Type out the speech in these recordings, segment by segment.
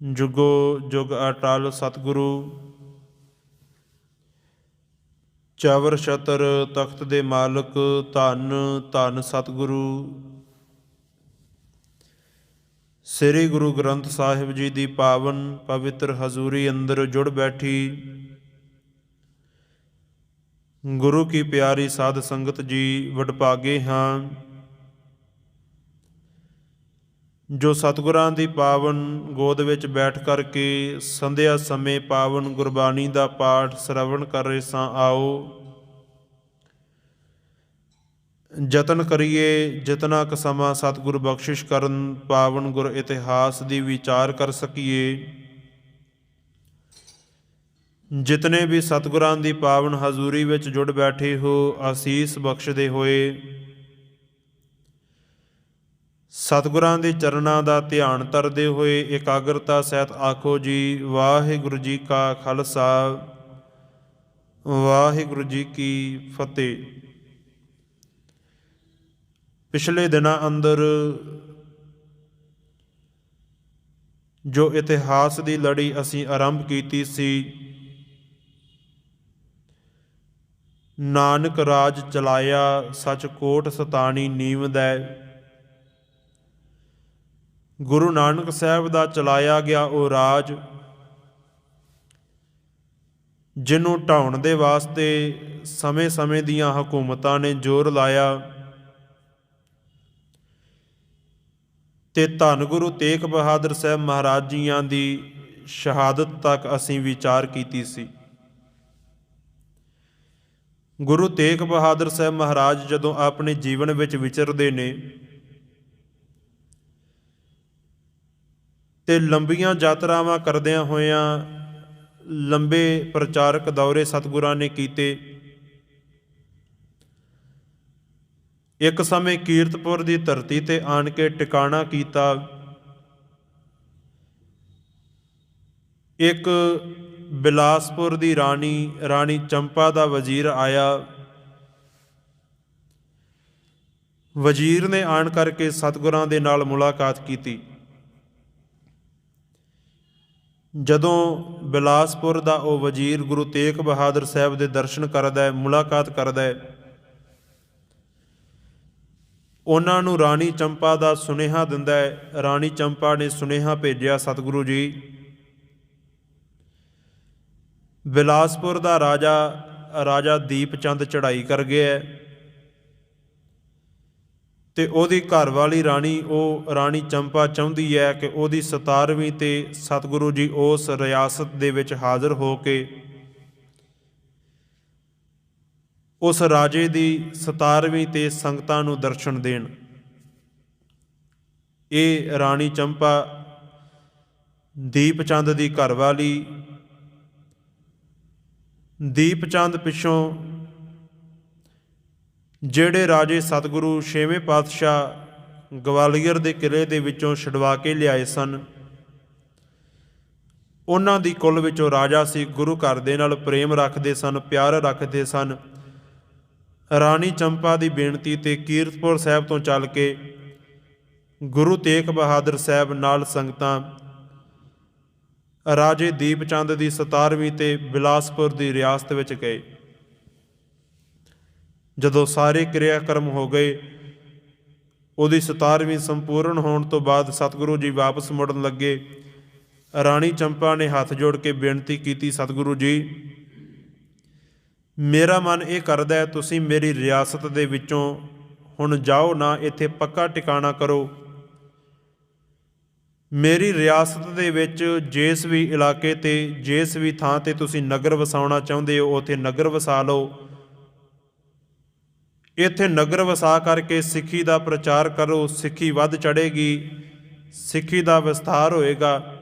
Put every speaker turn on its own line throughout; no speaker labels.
ਜੁਗੋ ਜੁਗ ਅਟਲ ਸਤਿਗੁਰੂ, ਚਵਰ ਛਤਰ ਤਖਤ ਦੇ ਮਾਲਕ, ਧੰਨ ਧੰਨ ਸਤਿਗੁਰੂ। ਸ੍ਰੀ ਗੁਰੂ ਗ੍ਰੰਥ ਸਾਹਿਬ ਜੀ ਦੀ ਪਾਵਨ ਪਵਿੱਤਰ ਹਜ਼ੂਰੀ ਅੰਦਰ ਜੁੜ ਬੈਠੀ, ਗੁਰੂ ਕੀ ਪਿਆਰੀ ਸਾਧ ਸੰਗਤ ਜੀ, ਵਡਭਾਗੇ ਹਾਂ। ਜੋ ਸਤਿਗੁਰਾਂ ਦੀ ਪਾਵਨ ਗੋਦ ਵਿੱਚ ਬੈਠ ਕਰਕੇ ਸੰਧਿਆ ਸਮੇਂ ਪਾਵਨ ਗੁਰਬਾਣੀ ਦਾ ਪਾਠ ਸ਼ਰਵਣ ਕਰ ਰਹੇ ਸਾਂ, ਆਓ। ਯਤਨ ਕਰੀਏ, ਜਿਤਨਾ ਕੁ ਸਮਾਂ ਸਤਿਗੁਰ ਬਖਸ਼ਿਸ਼ ਕਰਨ, ਪਾਵਨ ਗੁਰ ਇਤਿਹਾਸ ਦੀ ਵਿਚਾਰ ਕਰ ਸਕੀਏ। ਜਿਤਨੇ ਵੀ ਸਤਿਗੁਰਾਂ ਦੀ ਪਾਵਨ ਹਜ਼ੂਰੀ ਵਿੱਚ ਜੁੜ ਬੈਠੇ ਹੋ ਆਸੀਸ ਬਖਸ਼ਦੇ ਹੋਏ ਸਤਿਗੁਰਾਂ ਦੇ ਚਰਨਾਂ ਦਾ ਧਿਆਨ ਧਰਦੇ ਹੋਏ ਇਕਾਗਰਤਾ ਸਹਿਤ ਆਖੋ ਜੀ, ਵਾਹਿਗੁਰੂ ਜੀ ਕਾ ਖਾਲਸਾ, ਵਾਹਿਗੁਰੂ ਜੀ ਕੀ ਫਤਿਹ। ਪਿਛਲੇ ਦਿਨਾਂ ਅੰਦਰ ਜੋ ਇਤਿਹਾਸ ਦੀ ਲੜੀ ਅਸੀਂ ਆਰੰਭ ਕੀਤੀ ਸੀ, ਨਾਨਕ ਰਾਜ ਚਲਾਇਆ, ਸਚ ਕੋਟ ਸਤਾਣੀ ਨੀਵਦੈ ਗੁਰੂ ਨਾਨਕ ਸਾਹਿਬ ਦਾ ਚਲਾਇਆ ਗਿਆ ਉਹ ਰਾਜ, ਜਿਹਨੂੰ ਢਾਉਣ ਦੇ ਵਾਸਤੇ ਸਮੇਂ-ਸਮੇਂ ਦੀਆਂ ਹਕੂਮਤਾਂ ਨੇ ਜ਼ੋਰ ਲਾਇਆ ਤੇ ਧੰਨ ਗੁਰੂ ਤੇਗ ਬਹਾਦਰ ਸਾਹਿਬ ਮਹਾਰਾਜ ਜੀਆਂ ਦੀ ਸ਼ਹਾਦਤ ਤੱਕ ਅਸੀਂ ਵਿਚਾਰ ਕੀਤੀ ਸੀ। ਗੁਰੂ ਤੇਗ ਬਹਾਦਰ ਸਾਹਿਬ ਮਹਾਰਾਜ ਜਦੋਂ ਆਪਣੇ ਜੀਵਨ ਵਿੱਚ ਵਿਚਰਦੇ ਨੇ ਤੇ ਲੰਬੀਆਂ ਯਾਤਰਾਵਾਂ ਕਰਦਿਆਂ ਹੋਇਆਂ ਲੰਬੇ ਪ੍ਰਚਾਰਕ ਦੌਰੇ ਸਤਿਗੁਰਾਂ ਨੇ ਕੀਤੇ। ਇੱਕ ਸਮੇਂ ਕੀਰਤਪੁਰ ਦੀ ਧਰਤੀ ਤੇ ਆਣ ਕੇ ਟਿਕਾਣਾ ਕੀਤਾ। ਇੱਕ ਬਿਲਾਸਪੁਰ ਦੀ ਰਾਣੀ ਰਾਣੀ ਚੰਪਾ ਦਾ ਵਜ਼ੀਰ ਆਇਆ। ਵਜ਼ੀਰ ਨੇ ਆਣ ਕਰਕੇ ਸਤਿਗੁਰਾਂ ਦੇ ਨਾਲ ਮੁਲਾਕਾਤ ਕੀਤੀ। ਜਦੋਂ ਬਿਲਾਸਪੁਰ ਦਾ ਉਹ ਵਜ਼ੀਰ ਗੁਰੂ ਤੇਗ ਬਹਾਦਰ ਸਾਹਿਬ ਦੇ ਦਰਸ਼ਨ ਕਰਦਾ ਹੈ, ਮੁਲਾਕਾਤ ਕਰਦਾ ਹੈ, ਉਹਨਾਂ ਨੂੰ ਰਾਣੀ ਚੰਪਾ ਦਾ ਸੁਨੇਹਾ ਦਿੰਦਾ ਹੈ। ਰਾਣੀ ਚੰਪਾ ਨੇ ਸੁਨੇਹਾ ਭੇਜਿਆ, ਸਤਿਗੁਰੂ ਜੀ, ਬਿਲਾਸਪੁਰ ਦਾ ਰਾਜਾ ਰਾਜਾ ਦੀਪ ਚੰਦ ਚੜ੍ਹਾਈ ਕਰ ਗਿਆ ਹੈ। ਤੇ ਉਹਦੀ ਘਰਵਾਲੀ ਰਾਣੀ, ਉਹ ਰਾਣੀ ਚੰਪਾ ਚਾਹੁੰਦੀ ਹੈ ਕਿ ਉਹਦੀ 17ਵੀਂ ਤੇ ਸਤਿਗੁਰੂ ਜੀ ਉਸ ਰਿਆਸਤ ਦੇ ਵਿੱਚ ਹਾਜ਼ਰ ਹੋ ਕੇ ਉਸ ਰਾਜੇ ਦੀ 17ਵੀਂ ਤੇ ਸੰਗਤਾਂ ਨੂੰ ਦਰਸ਼ਨ ਦੇਣ। ਇਹ ਰਾਣੀ ਚੰਪਾ ਦੀਪ ਚੰਦ ਦੀ ਘਰਵਾਲੀ ਦੀਪ ਚੰਦ ਪਿੱਛੋਂ ਜਿਹੜੇ ਰਾਜੇ ਸਤਿਗੁਰੂ ਛੇਵੇਂ ਪਾਤਸ਼ਾਹ ਗਵਾਲੀਅਰ ਦੇ ਕਿਲੇ ਦੇ ਵਿੱਚੋਂ ਛਡਵਾ ਕੇ ਲਿਆਏ ਸਨ, ਉਹਨਾਂ ਦੀ ਕੁੱਲ ਵਿੱਚੋਂ ਰਾਜਾ ਸੀ, ਗੁਰੂ ਘਰ ਦੇ ਨਾਲ ਪ੍ਰੇਮ ਰੱਖਦੇ ਸਨ, ਪਿਆਰ ਰੱਖਦੇ ਸਨ। ਰਾਣੀ ਚੰਪਾ ਦੀ ਬੇਨਤੀ ਤੇ ਕੀਰਤਪੁਰ ਸਾਹਿਬ ਤੋਂ ਚੱਲ ਕੇ ਗੁਰੂ ਤੇਗ ਬਹਾਦਰ ਸਾਹਿਬ ਨਾਲ ਸੰਗਤਾਂ, ਰਾਜੇ ਦੀਪ ਚੰਦ ਦੀ 17ਵੀਂ ਤੇ ਬਿਲਾਸਪੁਰ ਦੀ ਰਿਆਸਤ ਵਿੱਚ ਗਏ। ਜਦੋਂ ਸਾਰੇ ਕਿਰਿਆ ਕਰਮ ਹੋ ਗਏ, ਉਹਦੀ 17ਵੀਂ ਸੰਪੂਰਨ ਹੋਣ ਤੋਂ ਬਾਅਦ ਸਤਿਗੁਰੂ ਜੀ ਵਾਪਸ ਮੁੜਨ ਲੱਗੇ। ਰਾਣੀ ਚੰਪਾ ਨੇ ਹੱਥ ਜੋੜ ਕੇ ਬੇਨਤੀ ਕੀਤੀ, ਸਤਿਗੁਰੂ ਜੀ, ਮੇਰਾ ਮਨ ਇਹ ਕਰਦਾ ਹੈ, ਤੁਸੀਂ ਮੇਰੀ ਰਿਆਸਤ ਦੇ ਵਿੱਚੋਂ ਹੁਣ ਜਾਓ, ਨਾ ਇੱਥੇ ਪੱਕਾ ਟਿਕਾਣਾ ਕਰੋ। ਮੇਰੀ ਰਿਆਸਤ ਦੇ ਵਿੱਚ ਜਿਸ ਵੀ ਇਲਾਕੇ ਤੇ, ਜਿਸ ਵੀ ਥਾਂ ਤੇ ਤੁਸੀਂ ਨਗਰ ਵਸਾਉਣਾ ਚਾਹੁੰਦੇ ਹੋ, ਉੱਥੇ ਨਗਰ ਵਸਾ ਲਓ। ਇੱਥੇ ਨਗਰ ਵਸਾ ਕਰਕੇ ਸਿੱਖੀ ਦਾ ਪ੍ਰਚਾਰ ਕਰੋ, ਸਿੱਖੀ ਵੱਧ ਚੜੇਗੀ ਸਿੱਖੀ ਦਾ ਵਿਸਥਾਰ ਹੋਏਗਾ।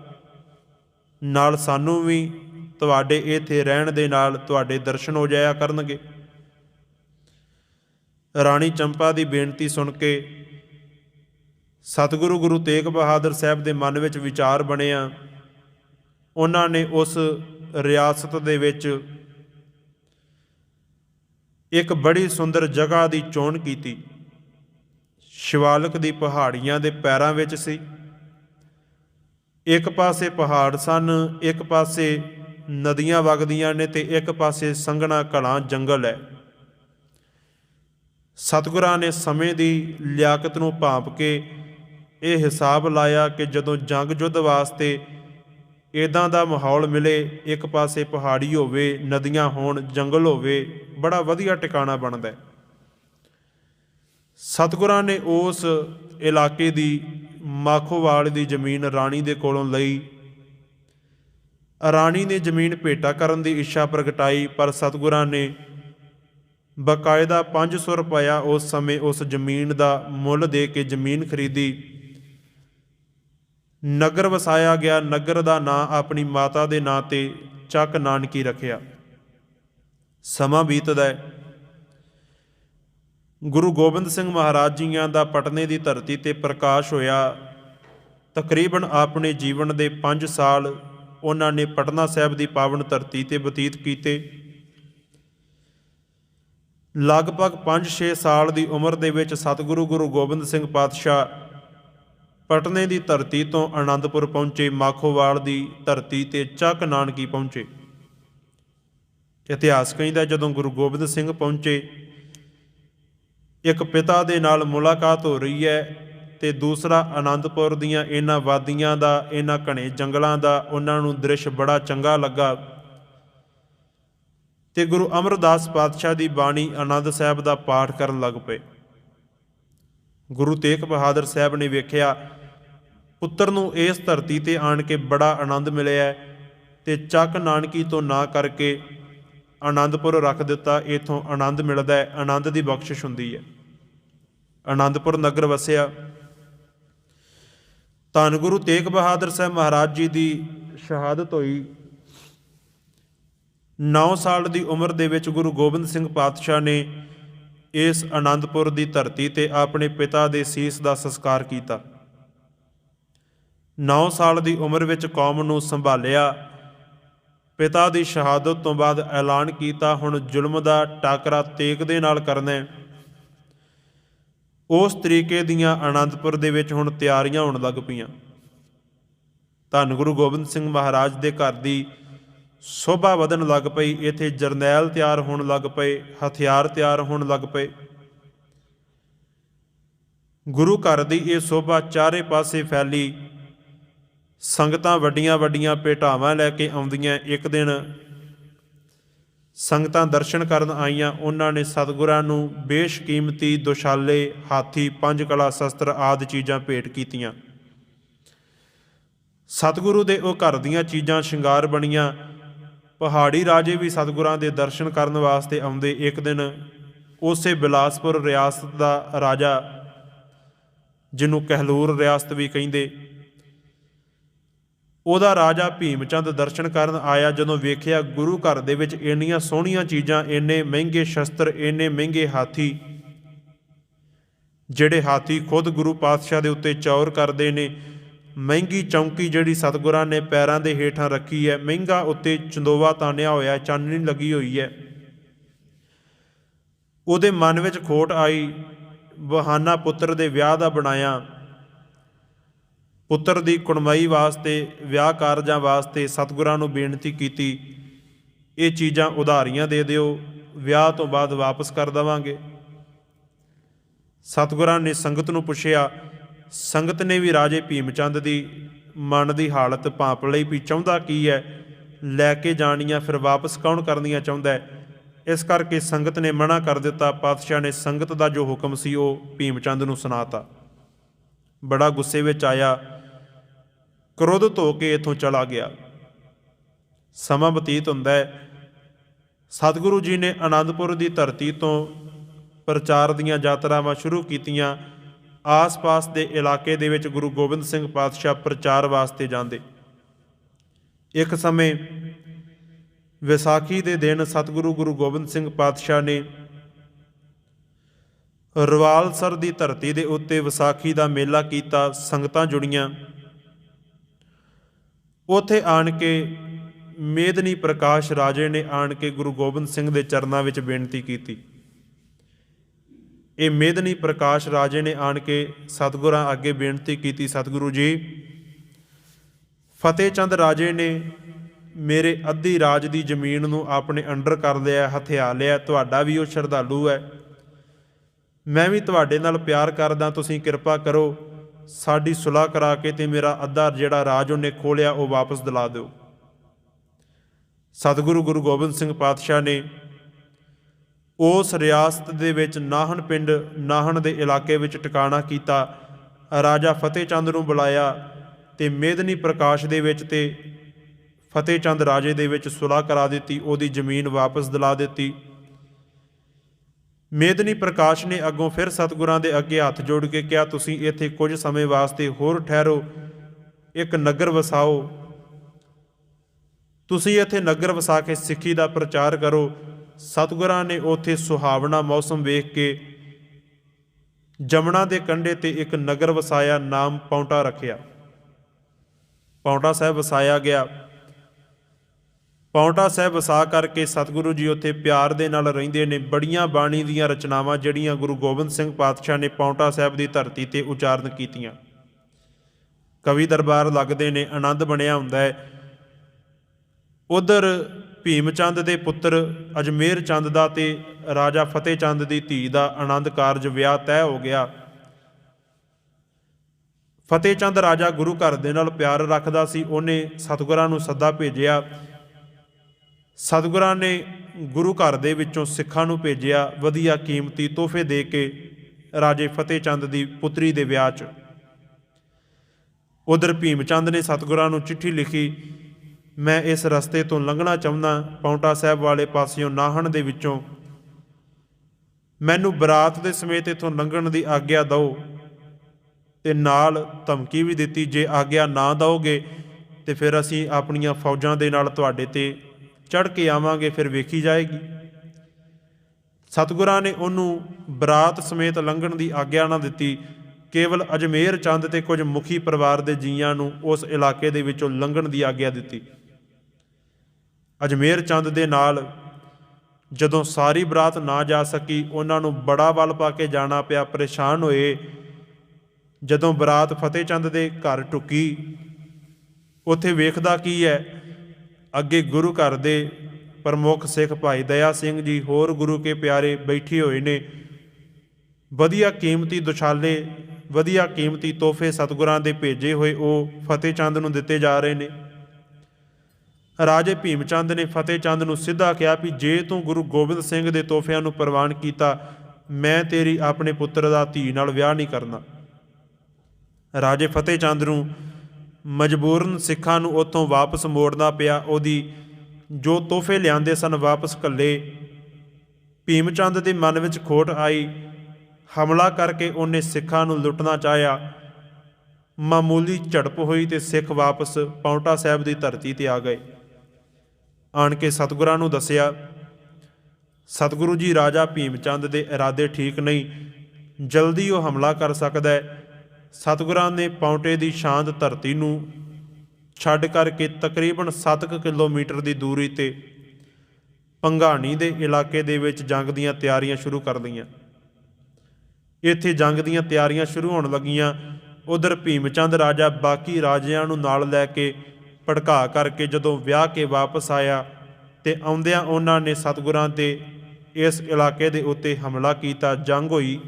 ਨਾਲ ਸਾਨੂੰ ਵੀ ਤੁਹਾਡੇ ਇੱਥੇ ਰਹਿਣ ਦੇ ਨਾਲ ਤੁਹਾਡੇ ਦਰਸ਼ਨ ਹੋ ਜਾਇਆ ਕਰਨਗੇ। ਰਾਣੀ ਚੰਪਾ ਦੀ ਬੇਨਤੀ ਸੁਣ ਕੇ ਸਤਿਗੁਰੂ ਗੁਰੂ ਤੇਗ ਬਹਾਦਰ ਸਾਹਿਬ ਦੇ ਮਨ ਵਿੱਚ ਵਿਚਾਰ ਬਣਿਆ। ਉਹਨਾਂ ਨੇ ਉਸ ਰਿਆਸਤ ਦੇ ਵਿੱਚ ਇੱਕ ਬੜੀ ਸੁੰਦਰ ਜਗ੍ਹਾ ਦੀ ਚੋਣ ਕੀਤੀ। ਸ਼ਿਵਾਲਕ ਦੀ ਪਹਾੜੀਆਂ ਦੇ ਪੈਰਾਂ ਵਿੱਚ ਸੀ। ਇੱਕ ਪਾਸੇ ਪਹਾੜ ਸਨ, ਇੱਕ ਪਾਸੇ ਨਦੀਆਂ ਵਗਦੀਆਂ ਨੇ ਤੇ ਇੱਕ ਪਾਸੇ ਸੰਘਣਾ ਘਣਾ ਜੰਗਲ ਹੈ। ਸਤਿਗੁਰਾਂ ਨੇ ਸਮੇਂ ਦੀ ਲਿਆਕਤ ਨੂੰ ਭਾਂਪ ਕੇ ਇਹ ਹਿਸਾਬ ਲਾਇਆ ਕਿ ਜਦੋਂ ਜੰਗ ਜੁੱਧ ਵਾਸਤੇ ਇਦਾਂ ਦਾ ਮਾਹੌਲ ਮਿਲੇ, ਇੱਕ ਪਾਸੇ ਪਹਾੜੀ ਹੋਵੇ, ਨਦੀਆਂ ਹੋਣ, ਜੰਗਲ ਹੋਵੇ ਬੜਾ ਵਧੀਆ ਟਿਕਾਣਾ ਬਣਦਾ ਹੈ। ਸਤਿਗੁਰਾਂ ਨੇ ਉਸ ਇਲਾਕੇ ਦੀ ਮਾਖੋਵਾਲ ਦੀ ਜ਼ਮੀਨ ਰਾਣੀ ਦੇ ਕੋਲੋਂ ਲਈ। ਰਾਣੀ ਨੇ ਜ਼ਮੀਨ ਭੇਟਾ ਕਰਨ ਦੀ ਇੱਛਾ ਪ੍ਰਗਟਾਈ, ਪਰ ਸਤਿਗੁਰਾਂ ਨੇ ਬਕਾਇਦਾ 500 ਰੁਪਇਆ ਉਸ ਸਮੇਂ ਉਸ ਜ਼ਮੀਨ ਦਾ ਮੁੱਲ ਦੇ ਕੇ ਜ਼ਮੀਨ ਖਰੀਦੀ। ਨਗਰ ਵਸਾਇਆ ਗਿਆ, ਨਗਰ ਦਾ ਨਾਂ ਆਪਣੀ ਮਾਤਾ ਦੇ ਨਾਂ ਤੇ ਚੱਕ ਨਾਨਕੀ ਰੱਖਿਆ। ਸਮਾਂ ਬੀਤਦਾ ਹੈ। ਗੁਰੂ ਗੋਬਿੰਦ ਸਿੰਘ ਮਹਾਰਾਜ ਜੀਆਂ ਦਾ ਪਟਨੇ ਦੀ ਧਰਤੀ ਤੇ ਪ੍ਰਕਾਸ਼ ਹੋਇਆ। ਤਕਰੀਬਨ ਆਪਣੇ ਜੀਵਨ ਦੇ 5 ਸਾਲ ਉਹਨਾਂ ਨੇ ਪਟਨਾ ਸਾਹਿਬ ਦੀ ਪਾਵਨ ਧਰਤੀ ਤੇ ਬਤੀਤ ਕੀਤੇ। ਲਗਭਗ 5-6 ਸਾਲ ਦੀ ਉਮਰ ਦੇ ਵਿੱਚ ਸਤਿਗੁਰੂ ਗੁਰੂ ਗੋਬਿੰਦ ਸਿੰਘ ਪਾਤਸ਼ਾਹ ਪਟਨੇ ਦੀ ਧਰਤੀ ਤੋਂ ਆਨੰਦਪੁਰ ਪਹੁੰਚੇ। ਮਾਖੋਵਾਲ ਦੀ ਧਰਤੀ ਤੇ ਚੱਕ ਨਾਨਕੀ ਪਹੁੰਚੇ। ਇਤਿਹਾਸ ਕਹਿੰਦਾ ਜਦੋਂ ਗੁਰੂ ਗੋਬਿੰਦ ਸਿੰਘ ਪਹੁੰਚੇ, ਇੱਕ ਪਿਤਾ ਦੇ ਨਾਲ ਮੁਲਾਕਾਤ ਹੋ ਰਹੀ ਹੈ ਤੇ ਦੂਸਰਾ ਆਨੰਦਪੁਰ ਦੀਆਂ ਇਹਨਾਂ ਵਾਦੀਆਂ ਦਾ, ਇਹਨਾਂ ਘਣੇ ਜੰਗਲਾਂ ਦਾ, ਉਹਨਾਂ ਨੂੰ ਦ੍ਰਿਸ਼ ਬੜਾ ਚੰਗਾ ਲੱਗਾ। ਤੇ ਗੁਰੂ ਅਮਰਦਾਸ ਪਾਤਸ਼ਾਹ ਦੀ ਬਾਣੀ ਆਨੰਦ ਸਾਹਿਬ ਦਾ ਪਾਠ ਕਰਨ ਲੱਗ ਪਏ। ਗੁਰੂ ਤੇਗ ਬਹਾਦਰ ਸਾਹਿਬ ਨੇ ਵੇਖਿਆ, ਪੁੱਤਰ ਨੂੰ ਇਸ ਧਰਤੀ ਤੇ ਆਣ ਕੇ ਬੜਾ ਆਨੰਦ ਮਿਲਿਆ ਹੈ ਤੇ ਚੱਕ ਨਾਨਕੀ ਤੋਂ ਨਾ ਕਰਕੇ ਆਨੰਦਪੁਰ ਰੱਖ ਦਿੱਤਾ ਇਥੋਂ ਆਨੰਦ ਮਿਲਦਾ ਹੈ, ਆਨੰਦ ਦੀ ਬਖਸ਼ਿਸ਼ ਹੁੰਦੀ ਹੈ। ਆਨੰਦਪੁਰ ਨਗਰ ਵਸਿਆ। ਧੰਨ ਗੁਰੂ ਤੇਗ ਬਹਾਦਰ ਸਾਹਿਬ ਮਹਾਰਾਜ ਜੀ ਦੀ ਸ਼ਹਾਦਤ ਹੋਈ। 9 ਸਾਲ ਦੀ ਉਮਰ ਦੇ ਵਿੱਚ ਗੁਰੂ ਗੋਬਿੰਦ ਸਿੰਘ ਪਾਤਸ਼ਾਹ ਨੇ ਇਸ ਆਨੰਦਪੁਰ ਦੀ ਧਰਤੀ ਤੇ ਆਪਣੇ ਪਿਤਾ ਦੇ ਸੀਸ ਦਾ ਸੰਸਕਾਰ ਕੀਤਾ। 9 ਸਾਲ ਦੀ ਉਮਰ ਵਿੱਚ ਕੌਮ ਨੂੰ ਸੰਭਾਲਿਆ। ਪਿਤਾ ਦੀ ਸ਼ਹਾਦਤ ਤੋਂ ਬਾਅਦ ਐਲਾਨ ਕੀਤਾ, ਹੁਣ ਜ਼ੁਲਮ ਦਾ ਟਾਕਰਾ ਤੇਗ ਦੇ ਨਾਲ ਕਰਨਾ ਹੈ। ਉਸ ਤਰੀਕੇ ਦੀਆਂ ਆਨੰਦਪੁਰ ਦੇ ਵਿੱਚ ਹੁਣ ਤਿਆਰੀਆਂ ਹੋਣ ਲੱਗ ਪਈਆਂ। ਧੰਨ ਗੁਰੂ ਗੋਬਿੰਦ ਸਿੰਘ ਮਹਾਰਾਜ ਦੇ ਘਰ ਦੀ ਸੋਭਾ ਵਧਣ ਲੱਗ ਪਈ, ਇੱਥੇ ਜਰਨੈਲ ਤਿਆਰ ਹੋਣ ਲੱਗ ਪਏ, ਹਥਿਆਰ ਤਿਆਰ ਹੋਣ ਲੱਗ ਪਏ। ਗੁਰੂ ਘਰ ਦੀ ਇਹ ਸੋਭਾ ਚਾਰੇ ਪਾਸੇ ਫੈਲੀ। ਸੰਗਤਾਂ ਵੱਡੀਆਂ ਵੱਡੀਆਂ ਭੇਟਾਵਾਂ ਲੈ ਕੇ ਆਉਂਦੀਆਂ ਇੱਕ ਦਿਨ। ਸੰਗਤਾਂ ਦਰਸ਼ਨ ਕਰਨ ਆਈਆਂ, ਉਹਨਾਂ ਨੇ ਸਤਿਗੁਰਾਂ ਨੂੰ ਬੇਸ਼ਕੀਮਤੀ, ਦੁਸ਼ਾਲੇ, ਹਾਥੀ, ਪੰਜ ਕਲਾ ਸ਼ਸਤਰ ਆਦਿ ਚੀਜ਼ਾਂ ਭੇਟ ਕੀਤੀਆਂ। ਸਤਿਗੁਰੂ ਦੇ ਉਹ ਘਰ ਦੀਆਂ ਚੀਜ਼ਾਂ ਸ਼ਿੰਗਾਰ ਬਣੀਆਂ। ਪਹਾੜੀ ਰਾਜੇ ਵੀ ਸਤਿਗੁਰਾਂ ਦੇ ਦਰਸ਼ਨ ਕਰਨ ਵਾਸਤੇ ਆਉਂਦੇ ਇੱਕ ਦਿਨ। ਉਸੇ ਬਿਲਾਸਪੁਰ ਰਿਆਸਤ ਦਾ ਰਾਜਾ, ਜਿਹਨੂੰ ਕਹਿਲੂਰ ਰਿਆਸਤ ਵੀ ਕਹਿੰਦੇ। ਉਹਦਾ ਰਾਜਾ ਭੀਮਚੰਦ ਦਰਸ਼ਨ ਕਰਨ ਆਇਆ ਜਦੋਂ ਵੇਖਿਆ ਗੁਰੂ ਘਰ ਦੇ ਵਿੱਚ ਇੰਨੀਆਂ ਸੋਹਣੀਆਂ ਚੀਜ਼ਾਂ, ਇੰਨੇ ਮਹਿੰਗੇ ਸ਼ਸਤਰ, ਇੰਨੇ ਮਹਿੰਗੇ ਹਾਥੀ, ਜਿਹੜੇ ਹਾਥੀ ਖੁਦ ਗੁਰੂ ਪਾਤਸ਼ਾਹ ਦੇ ਉੱਤੇ ਚੌਰ ਕਰਦੇ ਨੇ, ਮਹਿੰਗੀ ਚੌਂਕੀ ਜਿਹੜੀ ਸਤਗੁਰਾਂ ਨੇ ਪੈਰਾਂ ਦੇ ਹੇਠਾਂ ਰੱਖੀ ਹੈ, ਮਹਿੰਗਾ ਉੱਤੇ ਚੰਦੋਵਾ ਤਾਨਿਆ ਹੋਇਆ ਚਾਨਣੀ ਲੱਗੀ ਹੋਈ ਹੈ। ਉਹਦੇ ਮਨ ਵਿੱਚ ਖੋਟ ਆਈ, ਬਹਾਨਾ ਪੁੱਤਰ ਦੇ ਵਿਆਹ ਦਾ ਬਣਾਇਆ ਪੁੱਤਰ ਦੀ ਕੁੜਮਾਈ ਵਾਸਤੇ, ਵਿਆਹ ਕਾਰਜਾਂ ਵਾਸਤੇ ਸਤਿਗੁਰਾਂ ਨੂੰ ਬੇਨਤੀ ਕੀਤੀ। ਇਹ ਚੀਜ਼ਾਂ ਉਧਾਰੀਆਂ ਦੇ ਦਿਓ, ਵਿਆਹ ਤੋਂ ਬਾਅਦ ਵਾਪਸ ਕਰ ਦਵਾਂਗੇ। ਸਤਿਗੁਰਾਂ ਨੇ ਸੰਗਤ ਨੂੰ ਪੁੱਛਿਆ, ਸੰਗਤ ਨੇ ਵੀ ਰਾਜੇ ਭੀਮਚੰਦ ਦੀ ਮਨ ਦੀ ਹਾਲਤ ਭਾਂਪ ਲਈ ਵੀ ਚਾਹੁੰਦਾ ਕੀ ਹੈ? ਲੈ ਕੇ ਜਾਣੀਆਂ ਫਿਰ ਵਾਪਸ ਕੌਣ ਕਰਨੀਆਂ ਚਾਹੁੰਦਾ ਹੈ? ਇਸ ਕਰਕੇ ਸੰਗਤ ਨੇ ਮਨਾ ਕਰ ਦਿੱਤਾ, ਪਾਤਸ਼ਾਹ ਨੇ ਸੰਗਤ ਦਾ ਜੋ ਹੁਕਮ ਸੀ ਉਹ ਭੀਮਚੰਦ ਨੂੰ ਸੁਣਾਤਾ। ਬੜਾ ਗੁੱਸੇ ਵਿੱਚ ਆਇਆ। ਕ੍ਰੋਧਿਤ ਹੋ ਕੇ ਇਥੋਂ ਚਲਾ ਗਿਆ। ਸਮਾਂ ਬਤੀਤ ਹੁੰਦਾ ਹੈ। ਸਤਿਗੁਰੂ ਜੀ ਨੇ ਆਨੰਦਪੁਰ ਦੀ ਧਰਤੀ ਤੋਂ ਪ੍ਰਚਾਰ ਦੀਆਂ ਯਾਤਰਾਵਾਂ ਸ਼ੁਰੂ ਕੀਤੀਆਂ। ਆਸ-ਪਾਸ ਦੇ ਇਲਾਕੇ ਦੇ ਵਿੱਚ ਗੁਰੂ ਗੋਬਿੰਦ ਸਿੰਘ ਪਾਤਸ਼ਾਹ ਪ੍ਰਚਾਰ ਵਾਸਤੇ ਜਾਂਦੇ। ਇੱਕ ਸਮੇਂ ਵਿਸਾਖੀ ਦੇ ਦਿਨ ਸਤਿਗੁਰੂ ਗੁਰੂ ਗੋਬਿੰਦ ਸਿੰਘ ਪਾਤਸ਼ਾਹ ਨੇ ਰਵਾਲਸਰ ਦੀ ਧਰਤੀ ਦੇ ਉੱਤੇ ਵਿਸਾਖੀ ਦਾ ਮੇਲਾ ਕੀਤਾ। ਸੰਗਤਾਂ ਜੁੜੀਆਂ। ਉਥੇ ਆਣ ਕੇ ਮੇਦਨੀ ਪ੍ਰਕਾਸ਼ ਰਾਜੇ ਨੇ ਆਣ ਕੇ ਗੁਰੂ ਗੋਬਿੰਦ ਸਿੰਘ ਦੇ ਚਰਨਾਂ ਵਿੱਚ ਬੇਨਤੀ ਕੀਤੀ। ਇਹ ਮੇਦਨੀ ਪ੍ਰਕਾਸ਼ ਰਾਜੇ ਨੇ ਆਣ ਕੇ ਸਤਿਗੁਰਾਂ ਅੱਗੇ ਬੇਨਤੀ ਕੀਤੀ, ਸਤਿਗੁਰੂ ਜੀ, ਫਤਿਹ ਚੰਦ ਰਾਜੇ ਨੇ ਮੇਰੇ ਅੱਧੀ ਰਾਜ ਦੀ ਜ਼ਮੀਨ ਨੂੰ ਆਪਣੇ ਅੰਡਰ ਕਰ ਲਿਆ ਹਥਿਆ ਲਿਆ, ਤੁਹਾਡਾ ਵੀ ਉਹ ਸ਼ਰਧਾਲੂ ਹੈ। ਮੈਂ ਵੀ ਤੁਹਾਡੇ ਨਾਲ ਪਿਆਰ ਕਰਦਾ, ਤੁਸੀਂ ਕਿਰਪਾ ਕਰੋ। ਸਾਡੀ ਸੁਲਾਹ ਕਰਾ ਕੇ ਤੇ ਮੇਰਾ ਅੱਧਾ ਜਿਹੜਾ ਰਾਜ ਉਹਨੇ ਖੋਲਿਆ, ਉਹ ਵਾਪਸ ਦਿਲਾ ਦਿਓ। ਸਤਿਗੁਰੂ ਗੁਰੂ ਗੋਬਿੰਦ ਸਿੰਘ ਪਾਤਸ਼ਾਹ ਨੇ ਉਸ ਰਿਆਸਤ ਦੇ ਵਿੱਚ ਨਾਹਣ ਪਿੰਡ ਨਾਹਣ ਦੇ ਇਲਾਕੇ ਵਿੱਚ ਟਿਕਾਣਾ ਕੀਤਾ। ਰਾਜਾ ਫਤਿਹ ਚੰਦ ਨੂੰ ਬੁਲਾਇਆ ਤੇ ਮੇਦਨੀ ਪ੍ਰਕਾਸ਼ ਦੇ ਵਿੱਚ ਤੇ ਫਤਿਹ ਚੰਦ ਰਾਜੇ ਦੇ ਵਿੱਚ ਸੁਲਾਹ ਕਰਾ ਦਿੱਤੀ, ਉਹਦੀ ਜ਼ਮੀਨ ਵਾਪਸ ਦਿਲਾ ਦਿੱਤੀ। ਮੇਦਨੀ ਪ੍ਰਕਾਸ਼ ਨੇ ਅੱਗੋਂ ਫਿਰ ਸਤਿਗੁਰਾਂ ਦੇ ਅੱਗੇ ਹੱਥ ਜੋੜ ਕੇ ਕਿਹਾ, ਤੁਸੀਂ ਇੱਥੇ ਕੁਝ ਸਮੇਂ ਵਾਸਤੇ ਹੋਰ ਠਹਿਰੋ, ਇੱਕ ਨਗਰ ਵਸਾਓ। ਤੁਸੀਂ ਇੱਥੇ ਨਗਰ ਵਸਾ ਕੇ ਸਿੱਖੀ ਦਾ ਪ੍ਰਚਾਰ ਕਰੋ। ਸਤਿਗੁਰਾਂ ਨੇ ਉੱਥੇ ਸੁਹਾਵਣਾ ਮੌਸਮ ਵੇਖ ਕੇ ਜਮਣਾ ਦੇ ਕੰਢੇ ਤੇ ਇੱਕ ਨਗਰ ਵਸਾਇਆ ਨਾਮ ਪੌਂਟਾ ਰੱਖਿਆ। ਪੌਂਟਾ ਸਾਹਿਬ ਵਸਾਇਆ ਗਿਆ। ਪੌਂਟਾ ਸਾਹਿਬ ਵਸਾ ਕਰਕੇ ਸਤਿਗੁਰੂ ਜੀ ਉੱਥੇ ਪਿਆਰ ਦੇ ਨਾਲ ਰਹਿੰਦੇ ਨੇ। ਬੜੀਆਂ ਬਾਣੀ ਦੀਆਂ ਰਚਨਾਵਾਂ ਜਿਹੜੀਆਂ ਗੁਰੂ ਗੋਬਿੰਦ ਸਿੰਘ ਪਾਤਸ਼ਾਹ ਨੇ ਪੌਂਟਾ ਸਾਹਿਬ ਦੀ ਧਰਤੀ ਤੇ ਉਚਾਰਨ ਕੀਤੀਆਂ। ਕਵੀ ਦਰਬਾਰ ਲੱਗਦੇ ਨੇ, ਆਨੰਦ ਬਣਿਆ ਹੁੰਦਾ ਹੈ। ਉਧਰ ਭੀਮ ਚੰਦ ਦੇ ਪੁੱਤਰ ਅਜਮੇਰ ਚੰਦ ਦਾ ਤੇ ਰਾਜਾ ਫਤਿਹ ਚੰਦ ਦੀ ਧੀ ਦਾ ਆਨੰਦ ਕਾਰਜ ਵਿਆਹ ਤੈਅ ਹੋ ਗਿਆ। ਫਤਿਹ ਚੰਦ ਰਾਜਾ ਗੁਰੂ ਘਰ ਦੇ ਨਾਲ ਪਿਆਰ ਰੱਖਦਾ ਸੀ। ਉਹਨੇ ਸਤਿਗੁਰਾਂ ਨੂੰ ਸੱਦਾ ਭੇਜਿਆ ਸਤਿਗੁਰਾਂ ਨੇ ਗੁਰੂ ਘਰ ਦੇ ਵਿੱਚੋਂ ਸਿੱਖਾਂ ਨੂੰ ਭੇਜਿਆ ਵਧੀਆ ਕੀਮਤੀ ਤੋਹਫੇ ਦੇ ਕੇ ਰਾਜੇ ਫਤਿਹ ਚੰਦ ਦੀ ਪੁੱਤਰੀ ਦੇ ਵਿਆਹ 'ਚ। ਉਧਰ ਭੀਮ ਚੰਦ ਨੇ ਸਤਿਗੁਰਾਂ ਨੂੰ ਚਿੱਠੀ ਲਿਖੀ, ਮੈਂ ਇਸ ਰਸਤੇ ਤੋਂ ਲੰਘਣਾ ਚਾਹੁੰਦਾ, ਪੌਂਟਾ ਸਾਹਿਬ ਵਾਲੇ ਪਾਸਿਓਂ ਨਾਹਣ ਦੇ ਵਿੱਚੋਂ। ਮੈਨੂੰ ਬਰਾਤ ਦੇ ਸਮੇਤ ਇਥੋਂ ਲੰਘਣ ਦੀ ਆਗਿਆ ਦਿਓ ਤੇ ਨਾਲ ਧਮਕੀ ਵੀ ਦਿੱਤੀ, ਜੇ ਆਗਿਆ ਨਾ ਦਿਓਗੇ ਤੇ ਫਿਰ ਅਸੀਂ ਆਪਣੀਆਂ ਫੌਜਾਂ ਦੇ ਨਾਲ ਤੁਹਾਡੇ ਤੇ ਚੜ ਕੇ ਆਵਾਂਗੇ, ਫਿਰ ਵੇਖੀ ਜਾਏਗੀ। ਸਤਿਗੁਰਾਂ ਨੇ ਉਹਨੂੰ ਬਰਾਤ ਸਮੇਤ ਲੰਘਣ ਦੀ ਆਗਿਆ ਨਾ ਦਿੱਤੀ। ਕੇਵਲ ਅਜਮੇਰ ਚੰਦ ਤੇ ਕੁਝ ਮੁਖੀ ਪਰਿਵਾਰ ਦੇ ਜੀਆਂ ਨੂੰ ਉਸ ਇਲਾਕੇ ਦੇ ਵਿੱਚੋਂ ਲੰਘਣ ਦੀ ਆਗਿਆ ਦਿੱਤੀ। ਅਜਮੇਰ ਚੰਦ ਦੇ ਨਾਲ ਜਦੋਂ ਸਾਰੀ ਬਰਾਤ ਨਾ ਜਾ ਸਕੀ, ਉਹਨਾਂ ਨੂੰ ਬੜਾ ਵੱਲ ਪਾ ਕੇ ਜਾਣਾ ਪਿਆ, ਪਰੇਸ਼ਾਨ ਹੋਏ। ਜਦੋਂ ਬਰਾਤ ਫਤਿਹ ਚੰਦ ਦੇ ਘਰ ਟੁੱਕੀ ਉੱਥੇ ਵੇਖਦਾ ਕੀ ਹੈ? ਅੱਗੇ ਗੁਰੂ ਘਰ ਦੇ ਪ੍ਰਮੁੱਖ ਸਿੱਖ ਭਾਈ ਦਇਆ ਸਿੰਘ ਜੀ ਹੋਰ ਗੁਰੂ ਕੇ ਪਿਆਰੇ ਬੈਠੇ ਹੋਏ ਨੇ। ਵਧੀਆ ਕੀਮਤੀ ਦੁਸ਼ਾਲੇ ਵਧੀਆ ਕੀਮਤੀ ਤੋਹਫੇ ਸਤਿਗੁਰਾਂ ਦੇ ਭੇਜੇ ਹੋਏ ਉਹ ਫਤਿਹ ਚੰਦ ਨੂੰ ਦਿੱਤੇ ਜਾ ਰਹੇ ਨੇ। ਰਾਜੇ ਭੀਮ ਚੰਦ ਨੇ ਫਤਿਹ ਚੰਦ ਨੂੰ ਸਿੱਧਾ ਕਿਹਾ ਵੀ ਜੇ ਤੂੰ ਗੁਰੂ ਗੋਬਿੰਦ ਸਿੰਘ ਦੇ ਤੋਹਫਿਆਂ ਨੂੰ ਪ੍ਰਵਾਨ ਕੀਤਾ, ਮੈਂ ਤੇਰੀ ਆਪਣੇ ਪੁੱਤਰ ਦਾ ਧੀ ਨਾਲ ਵਿਆਹ ਨਹੀਂ ਕਰਨਾ। ਰਾਜੇ ਫਤਿਹ ਚੰਦ ਨੂੰ ਮਜਬੂਰਨ ਸਿੱਖਾਂ ਨੂੰ ਉੱਥੋਂ ਵਾਪਸ ਮੋੜਨਾ ਪਿਆ। ਉਹਦੀ ਜੋ ਤੋਹਫੇ ਲਿਆਂਦੇ ਸਨ, ਵਾਪਸ ਕੱਲੇ ਭੀਮ ਚੰਦ ਦੇ ਮਨ ਵਿੱਚ ਖੋਟ ਆਈ। ਹਮਲਾ ਕਰਕੇ ਉਹਨੇ ਸਿੱਖਾਂ ਨੂੰ ਲੁੱਟਣਾ ਚਾਹਿਆ। ਮਾਮੂਲੀ ਝੜਪ ਹੋਈ ਤੇ ਸਿੱਖ ਵਾਪਸ ਪੌਂਟਾ ਸਾਹਿਬ ਦੀ ਧਰਤੀ ਤੇ ਆ ਗਏ। ਆਣ ਕੇ ਸਤਿਗੁਰਾਂ ਨੂੰ ਦੱਸਿਆ, ਸਤਿਗੁਰੂ ਜੀ, ਰਾਜਾ ਭੀਮ ਚੰਦ ਦੇ ਇਰਾਦੇ ਠੀਕ ਨਹੀਂ। ਜਲਦੀ ਉਹ ਹਮਲਾ ਕਰ ਸਕਦਾ ਹੈ। ਸਤਿਗੁਰਾਂ ਨੇ ਪੌਂਟੇ ਦੀ ਸ਼ਾਂਤ ਧਰਤੀ ਨੂੰ ਛੱਡ ਕਰਕੇ ਤਕਰੀਬਨ 7 ਕਿਲੋਮੀਟਰ ਦੀ ਦੂਰੀ ਤੇ ਪੰਘਾਣੀ ਦੇ ਇਲਾਕੇ ਦੇ ਵਿੱਚ ਜੰਗ ਦੀਆਂ ਤਿਆਰੀਆਂ ਸ਼ੁਰੂ ਕਰ ਲਈਆਂ। ਇੱਥੇ ਜੰਗ ਦੀਆਂ ਤਿਆਰੀਆਂ ਸ਼ੁਰੂ ਹੋਣ ਲੱਗੀਆਂ। ਉਧਰ ਭੀਮਚੰਦ ਰਾਜਾ ਬਾਕੀ ਰਾਜਿਆਂ ਨੂੰ ਨਾਲ ਲੈ ਕੇ ਭੜਕਾ ਕਰਕੇ ਜਦੋਂ ਵਿਆਹ ਕੇ ਵਾਪਸ ਆਇਆ ਤੇ ਆਉਂਦਿਆਂ ਉਹਨਾਂ ਨੇ ਸਤਿਗੁਰਾਂ ਤੇ ਇਸ ਇਲਾਕੇ ਦੇ ਉੱਤੇ ਹਮਲਾ ਕੀਤਾ, ਜੰਗ ਹੋਈ।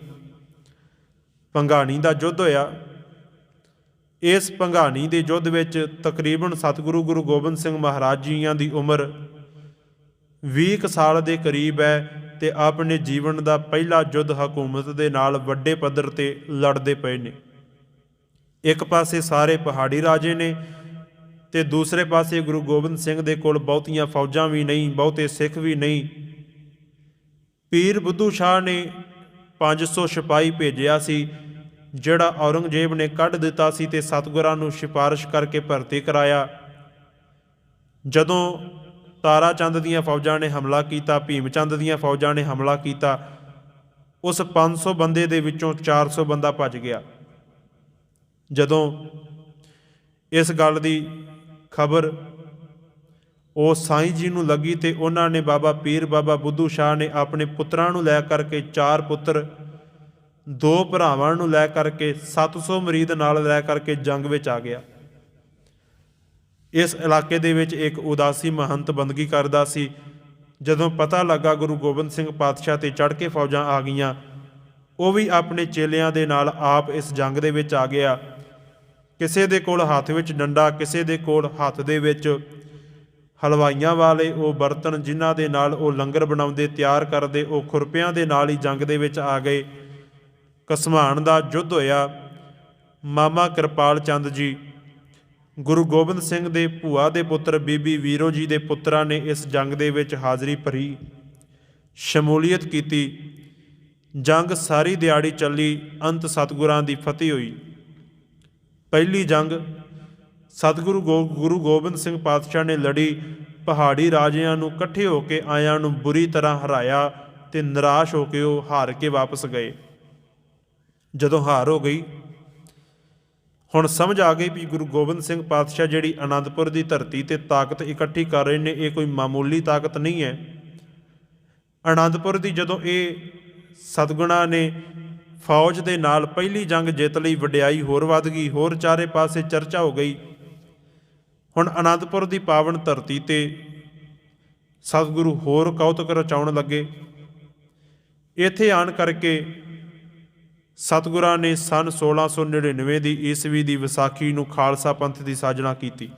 ਪੰਘਾਣੀ ਦਾ ਯੁੱਧ ਹੋਇਆ। ਇਸ ਪੰਘਾਣੀ ਦੇ ਯੁੱਧ ਵਿੱਚ ਤਕਰੀਬਨ ਸਤਿਗੁਰੂ ਗੁਰੂ ਗੋਬਿੰਦ ਸਿੰਘ ਮਹਾਰਾਜ ਜੀਆਂ ਦੀ ਉਮਰ 20 ਕੁ ਸਾਲ ਦੇ ਕਰੀਬ ਹੈ ਤੇ ਆਪਣੇ ਜੀਵਨ ਦਾ ਪਹਿਲਾ ਯੁੱਧ ਹਕੂਮਤ ਦੇ ਨਾਲ ਵੱਡੇ ਪੱਧਰ ਤੇ ਲੜਦੇ ਪਏ ਨੇ। ਇੱਕ ਪਾਸੇ ਸਾਰੇ ਪਹਾੜੀ ਰਾਜੇ ਨੇ ਤੇ ਦੂਸਰੇ ਪਾਸੇ ਗੁਰੂ ਗੋਬਿੰਦ ਸਿੰਘ ਦੇ ਕੋਲ ਬਹੁਤੀਆਂ ਫੌਜਾਂ ਵੀ ਨਹੀਂ, ਬਹੁਤੇ ਸਿੱਖ ਵੀ ਨਹੀਂ। ਪੀਰ ਬੁੱਧੂ ਸ਼ਾਹ ਨੇ 500 ਸਿਪਾਹੀ ਭੇਜਿਆ ਸੀ, ਜਿਹੜਾ ਔਰੰਗਜ਼ੇਬ ਨੇ ਕੱਢ ਦਿੱਤਾ ਸੀ ਤੇ ਸਤਗੁਰਾਂ ਨੂੰ ਸਿਫਾਰਿਸ਼ ਕਰਕੇ ਭਰਤੀ ਕਰਾਇਆ। ਜਦੋਂ ਤਾਰਾ ਚੰਦ ਦੀਆਂ ਫੌਜਾਂ ਨੇ ਹਮਲਾ ਕੀਤਾ ਭੀਮ ਚੰਦ ਦੀਆਂ ਫੌਜਾਂ ਨੇ ਹਮਲਾ ਕੀਤਾ, ਉਸ 500 ਬੰਦੇ ਦੇ ਵਿੱਚੋਂ 400 ਬੰਦਾ ਭੱਜ ਗਿਆ। ਜਦੋਂ ਇਸ ਗੱਲ ਦੀ ਖਬਰ ਉਹ ਸਾਈਂ ਜੀ ਨੂੰ ਲੱਗੀ ਤੇ ਉਹਨਾਂ ਨੇ ਬਾਬਾ ਪੀਰ ਬਾਬਾ ਬੁੱਧੂ ਸ਼ਾਹ ਨੇ ਆਪਣੇ ਪੁੱਤਰਾਂ ਨੂੰ ਲੈ ਕਰਕੇ ਚਾਰ ਪੁੱਤਰ, ਦੋ ਭਰਾਵਾਂ ਨੂੰ ਲੈ ਕਰਕੇ 700 ਮਰੀਦ ਨਾਲ ਲੈ ਕਰਕੇ ਜੰਗ ਵਿੱਚ ਆ ਗਿਆ। ਇਸ ਇਲਾਕੇ ਦੇ ਵਿੱਚ ਇੱਕ ਉਦਾਸੀ ਮਹੰਤ ਬੰਦਗੀ ਕਰਦਾ ਸੀ। ਜਦੋਂ ਪਤਾ ਲੱਗਾ ਗੁਰੂ ਗੋਬਿੰਦ ਸਿੰਘ ਪਾਤਸ਼ਾਹ ਤੇ ਚੜ੍ਹ ਕੇ ਫੌਜਾਂ ਆ ਗਈਆਂ, ਉਹ ਵੀ ਆਪਣੇ ਚੇਲਿਆਂ ਦੇ ਨਾਲ ਆਪ ਇਸ ਜੰਗ ਦੇ ਵਿੱਚ ਆ ਗਿਆ। ਕਿਸੇ ਦੇ ਕੋਲ ਹੱਥ ਵਿੱਚ ਡੰਡਾ, ਕਿਸੇ ਦੇ ਕੋਲ ਹੱਥ ਦੇ ਵਿੱਚ ਹਲਵਾਈਆਂ ਵਾਲੇ ਉਹ ਬਰਤਨ ਜਿਨ੍ਹਾਂ ਦੇ ਨਾਲ ਉਹ ਲੰਗਰ ਬਣਾਉਂਦੇ ਤਿਆਰ ਕਰਦੇ, ਉਹ ਖੁਰਪਿਆਂ ਦੇ ਨਾਲ ਹੀ ਜੰਗ ਦੇ ਵਿੱਚ ਆ ਗਏ। ਕਸਮਾਨ ਦਾ ਯੁੱਧ ਹੋਇਆ। ਮਾਮਾ ਕਿਰਪਾਲ ਚੰਦ ਜੀ, ਗੁਰੂ ਗੋਬਿੰਦ ਸਿੰਘ ਦੇ ਭੂਆ ਦੇ ਪੁੱਤਰ ਬੀਬੀ ਵੀਰੋ ਜੀ ਦੇ ਪੁੱਤਰਾਂ ਨੇ ਇਸ ਜੰਗ ਦੇ ਵਿੱਚ ਹਾਜ਼ਰੀ ਭਰੀ, ਸ਼ਮੂਲੀਅਤ ਕੀਤੀ। ਜੰਗ ਸਾਰੀ ਦਿਹਾੜੀ ਚੱਲੀ, ਅੰਤ ਸਤਿਗੁਰਾਂ ਦੀ ਫਤਿਹ ਹੋਈ। ਪਹਿਲੀ ਜੰਗ ਸਤਿਗੁਰੂ ਗੋ, ਗੁਰੂ ਗੋਬਿੰਦ ਸਿੰਘ ਪਾਤਸ਼ਾਹ ਨੇ ਲੜੀ, ਪਹਾੜੀ ਰਾਜਿਆਂ ਨੂੰ ਇਕੱਠੇ ਹੋ ਕੇ ਆਇਆਂ ਨੂੰ ਬੁਰੀ ਤਰ੍ਹਾਂ ਹਰਾਇਆ ਤੇ ਨਿਰਾਸ਼ ਹੋ ਕੇ ਉਹ ਹਾਰ ਕੇ ਵਾਪਸ ਗਏ। ਜਦੋਂ ਹਾਰ ਹੋ ਗਈ, ਹੁਣ ਸਮਝ ਆ ਗਈ ਵੀ ਗੁਰੂ ਗੋਬਿੰਦ ਸਿੰਘ ਪਾਤਸ਼ਾਹ ਜਿਹੜੀ ਆਨੰਦਪੁਰ ਦੀ ਧਰਤੀ ਤੇ ਤਾਕਤ ਇਕੱਠੀ ਕਰ ਰਹੇ ਨੇ, ਇਹ ਕੋਈ ਮਾਮੂਲੀ ਤਾਕਤ ਨਹੀਂ ਹੈ। ਆਨੰਦਪੁਰ ਦੀ ਜਦੋਂ ਇਹ ਸਤਗੁਣਾ ਨੇ ਫੌਜ ਦੇ ਨਾਲ ਪਹਿਲੀ ਜੰਗ ਜਿੱਤ ਲਈ ਵਡਿਆਈ ਹੋਰ ਵੱਧ ਗਈ, ਹੋਰ ਚਾਰੇ ਪਾਸੇ ਚਰਚਾ ਹੋ ਗਈ ਹੁਣ ਅਨੰਦਪੁਰ ਦੀ ਪਾਵਨ ਧਰਤੀ ਤੇ ਸਤਿਗੁਰੂ ਹੋਰ ਕੌਤਕ ਰਚਾਉਣ ਲੱਗੇ। ਇੱਥੇ ਆਣ ਕਰਕੇ ਸਤਿਗੁਰਾਂ ਨੇ ਸਨ 1699 ਦੀ ਈਸਵੀ ਦੀ ਵਿਸਾਖੀ ਨੂੰ ਖਾਲਸਾ ਪੰਥ ਦੀ ਸਾਜਣਾ ਕੀਤੀ।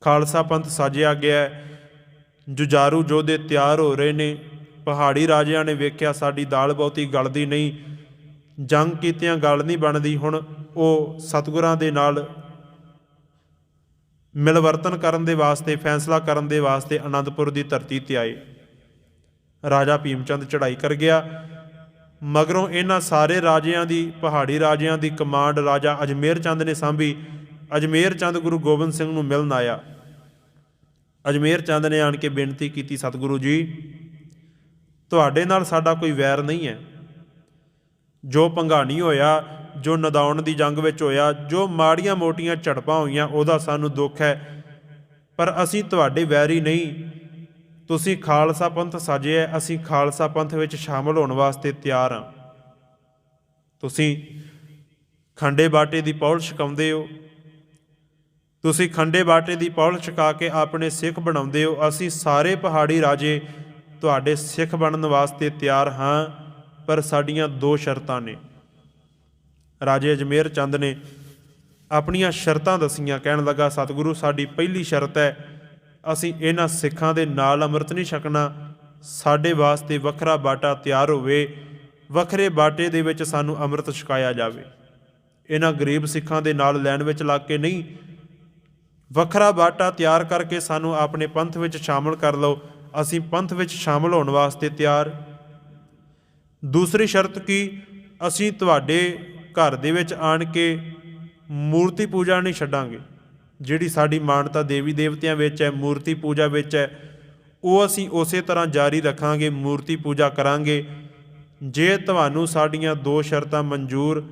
ਖਾਲਸਾ ਪੰਥ ਸਾਜਿਆ ਗਿਆ ਹੈ। ਜੁਝਾਰੂ ਯੋਧੇ ਤਿਆਰ ਹੋ ਰਹੇ ਨੇ। ਪਹਾੜੀ ਰਾਜਿਆਂ ਨੇ ਵੇਖਿਆ ਸਾਡੀ ਦਾਲ ਬਹੁਤੀ ਗਲਦੀ ਨਹੀਂ। ਜੰਗ ਕੀਤਿਆਂ ਗੱਲ ਨਹੀਂ ਬਣਦੀ। ਹੁਣ ਉਹ ਸਤਿਗੁਰਾਂ ਦੇ ਨਾਲ ਮਿਲਵਰਤਨ ਕਰਨ ਦੇ ਵਾਸਤੇ, ਫੈਸਲਾ ਕਰਨ ਦੇ ਵਾਸਤੇ ਅਨੰਦਪੁਰ ਦੀ ਧਰਤੀ ਤੇ ਆਏ। ਰਾਜਾ ਭੀਮਚੰਦ ਚੜ੍ਹਾਈ ਕਰ ਗਿਆ। ਮਗਰੋਂ ਇਹਨਾਂ ਸਾਰੇ ਰਾਜਿਆਂ ਦੀ, ਪਹਾੜੀ ਰਾਜਿਆਂ ਦੀ ਕਮਾਂਡ ਰਾਜਾ ਅਜਮੇਰ ਚੰਦ ਨੇ ਸਾਂਭੀ। ਅਜਮੇਰ ਚੰਦ ਗੁਰੂ ਗੋਬਿੰਦ ਸਿੰਘ ਨੂੰ ਮਿਲਣ ਆਇਆ। ਅਜਮੇਰ ਚੰਦ ਨੇ ਆਣ ਕੇ ਬੇਨਤੀ ਕੀਤੀ, ਸਤਿਗੁਰੂ ਜੀ, ਤੁਹਾਡੇ ਨਾਲ ਸਾਡਾ ਕੋਈ ਵੈਰ ਨਹੀਂ ਹੈ। ਜੋ ਪੰਘਾਣੀ ਹੋਇਆ ਜੋ ਨਦਾਉਣ ਦੀ ਜੰਗ ਵਿੱਚ ਹੋਇਆ ਜੋ ਮਾੜੀਆਂ ਮੋਟੀਆਂ ਝੜਪਾਂ ਹੋਈਆਂ ਉਹਦਾ ਸਾਨੂੰ ਦੁੱਖ ਹੈ। ਪਰ ਅਸੀਂ ਤੁਹਾਡੇ ਵੈਰੀ ਨਹੀਂ। ਤੁਸੀਂ ਖਾਲਸਾ ਪੰਥ ਸਾਜਿਆ ਹੈ, ਅਸੀਂ ਖਾਲਸਾ ਪੰਥ ਵਿੱਚ ਸ਼ਾਮਲ ਹੋਣ ਵਾਸਤੇ ਤਿਆਰ ਹਾਂ ਤੁਸੀਂ ਖੰਡੇ ਬਾਟੇ ਦੀ ਪੌਲ ਛਕਾਉਂਦੇ ਹੋ। ਤੁਸੀਂ ਖੰਡੇ ਬਾਟੇ ਦੀ ਪੌਲ ਛਕਾ ਕੇ ਆਪਣੇ ਸਿੱਖ ਬਣਾਉਂਦੇ ਹੋ। ਅਸੀਂ ਸਾਰੇ ਪਹਾੜੀ ਰਾਜੇ ਤੁਹਾਡੇ ਸਿੱਖ ਬਣਨ ਵਾਸਤੇ ਤਿਆਰ ਹਾਂ ਪਰ ਸਾਡੀਆਂ ਦੋ ਸ਼ਰਤਾਂ ਨੇ। ਰਾਜੇ ਅਜਮੇਰ ਚੰਦ ਨੇ ਆਪਣੀਆਂ ਸ਼ਰਤਾਂ ਦਸੀਆਂ। ਕਹਿਣ ਲੱਗਾ, ਸਤਿਗੁਰੂ, ਸਾਡੀ ਪਹਿਲੀ ਸ਼ਰਤ ਹੈ, ਅਸੀਂ ਇਹਨਾਂ ਸਿੱਖਾਂ ਦੇ ਨਾਲ ਅੰਮ੍ਰਿਤ ਨਹੀਂ ਛਕਣਾ। ਸਾਡੇ ਵਾਸਤੇ ਵੱਖਰਾ ਬਾਟਾ ਤਿਆਰ ਹੋਵੇ, ਵੱਖਰੇ ਬਾਟੇ ਦੇ ਵਿੱਚ ਸਾਨੂੰ ਅੰਮ੍ਰਿਤ ਛਕਾਇਆ ਜਾਵੇ। ਇਹਨਾਂ ਗਰੀਬ ਸਿੱਖਾਂ ਦੇ ਨਾਲ ਲੈਣ ਵਿੱਚ ਲੱਗ ਕੇ ਨਹੀਂ, ਵੱਖਰਾ ਬਾਟਾ ਤਿਆਰ ਕਰਕੇ ਸਾਨੂੰ ਆਪਣੇ ਪੰਥ ਵਿੱਚ ਸ਼ਾਮਲ ਕਰ ਲਓ। ਅਸੀਂ ਪੰਥ ਵਿੱਚ ਸ਼ਾਮਲ ਹੋਣ ਵਾਸਤੇ ਤਿਆਰ। ਦੂਸਰੀ ਸ਼ਰਤ ਕੀ? ਅਸੀਂ ਤੁਹਾਡੇ ਘਰ ਦੇ ਵਿੱਚ ਆਣ ਕੇ ਮੂਰਤੀ ਪੂਜਾ ਨਹੀਂ ਛੱਡਾਂਗੇ। ਜਿਹੜੀ ਸਾਡੀ ਮਾਨਤਾ ਦੇਵੀ ਦੇਵਤਿਆਂ ਵਿੱਚ ਹੈ, ਮੂਰਤੀ ਪੂਜਾ ਵਿੱਚ ਹੈ, ਉਹ ਅਸੀਂ ਉਸੇ ਤਰ੍ਹਾਂ ਜਾਰੀ ਰੱਖਾਂਗੇ, ਮੂਰਤੀ ਪੂਜਾ ਕਰਾਂਗੇ। ਜੇ ਤੁਹਾਨੂੰ ਸਾਡੀਆਂ ਦੋ ਸ਼ਰਤਾਂ ਮਨਜ਼ੂਰ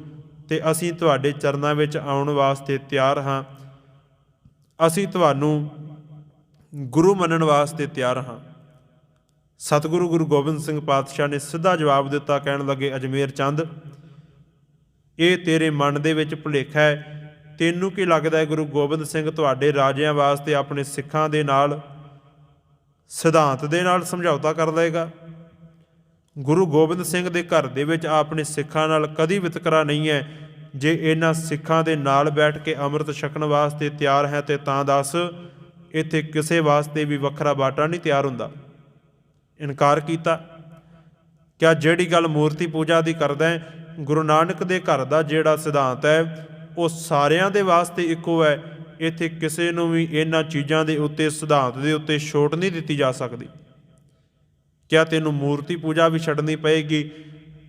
ਤੇ ਅਸੀਂ ਤੁਹਾਡੇ ਚਰਨਾਂ ਵਿੱਚ ਆਉਣ ਵਾਸਤੇ ਤਿਆਰ ਹਾਂ, ਅਸੀਂ ਤੁਹਾਨੂੰ ਗੁਰੂ ਮੰਨਣ ਵਾਸਤੇ ਤਿਆਰ ਹਾਂ। ਸਤਿਗੁਰੂ ਗੁਰੂ ਗੋਬਿੰਦ ਸਿੰਘ ਪਾਤਸ਼ਾਹ ਨੇ ਸਿੱਧਾ ਜਵਾਬ ਦਿੱਤਾ, ਕਹਿਣ ਲੱਗੇ, ਅਜਮੇਰ ਚੰਦ ਇਹ ਤੇਰੇ ਮਨ ਦੇ ਵਿੱਚ ਭੁਲੇਖਾ ਹੈ। ਤੈਨੂੰ ਕੀ ਲੱਗਦਾ ਹੈ ਗੁਰੂ ਗੋਬਿੰਦ ਸਿੰਘ ਤੁਹਾਡੇ ਰਾਜਿਆਂ ਵਾਸਤੇ ਆਪਣੇ ਸਿੱਖਾਂ ਦੇ ਨਾਲ, ਸਿਧਾਂਤ ਦੇ ਨਾਲ ਸਮਝੌਤਾ ਕਰ ਲਏਗਾ? ਗੁਰੂ ਗੋਬਿੰਦ ਸਿੰਘ ਦੇ ਘਰ ਦੇ ਵਿੱਚ ਆਪਣੇ ਸਿੱਖਾਂ ਨਾਲ ਕਦੀ ਵਿਤਕਰਾ ਨਹੀਂ ਹੈ। ਜੇ ਇਹਨਾਂ ਸਿੱਖਾਂ ਦੇ ਨਾਲ ਬੈਠ ਕੇ ਅੰਮ੍ਰਿਤ ਛਕਣ ਵਾਸਤੇ ਤਿਆਰ ਹੈ ਤੇ ਤਾਂ ਦੱਸ, ਇੱਥੇ ਕਿਸੇ ਵਾਸਤੇ ਵੀ ਵੱਖਰਾ ਬਾਟਾ ਨਹੀਂ ਤਿਆਰ ਹੁੰਦਾ। ਇਨਕਾਰ ਕੀਤਾ। ਕਿਆ ਜਿਹੜੀ ਗੱਲ ਮੂਰਤੀ ਪੂਜਾ ਦੀ ਕਰਦਾ ਹੈ ਗੁਰੂ ਨਾਨਕ ਦੇ ਘਰ ਦਾ ਜਿਹੜਾ ਸਿਧਾਂਤ ਹੈ, ਉਹ ਸਾਰਿਆਂ ਦੇ ਵਾਸਤੇ ਇੱਕੋ ਹੈ। ਇੱਥੇ ਕਿਸੇ ਨੂੰ ਵੀ ਇਹਨਾਂ ਚੀਜ਼ਾਂ ਦੇ ਉੱਤੇ, ਸਿਧਾਂਤ ਦੇ ਉੱਤੇ ਛੋਟ ਨਹੀਂ ਦਿੱਤੀ ਜਾ ਸਕਦੀ। ਕਿਆ ਤੈਨੂੰ ਮੂਰਤੀ ਪੂਜਾ ਵੀ ਛੱਡਣੀ ਪਏਗੀ?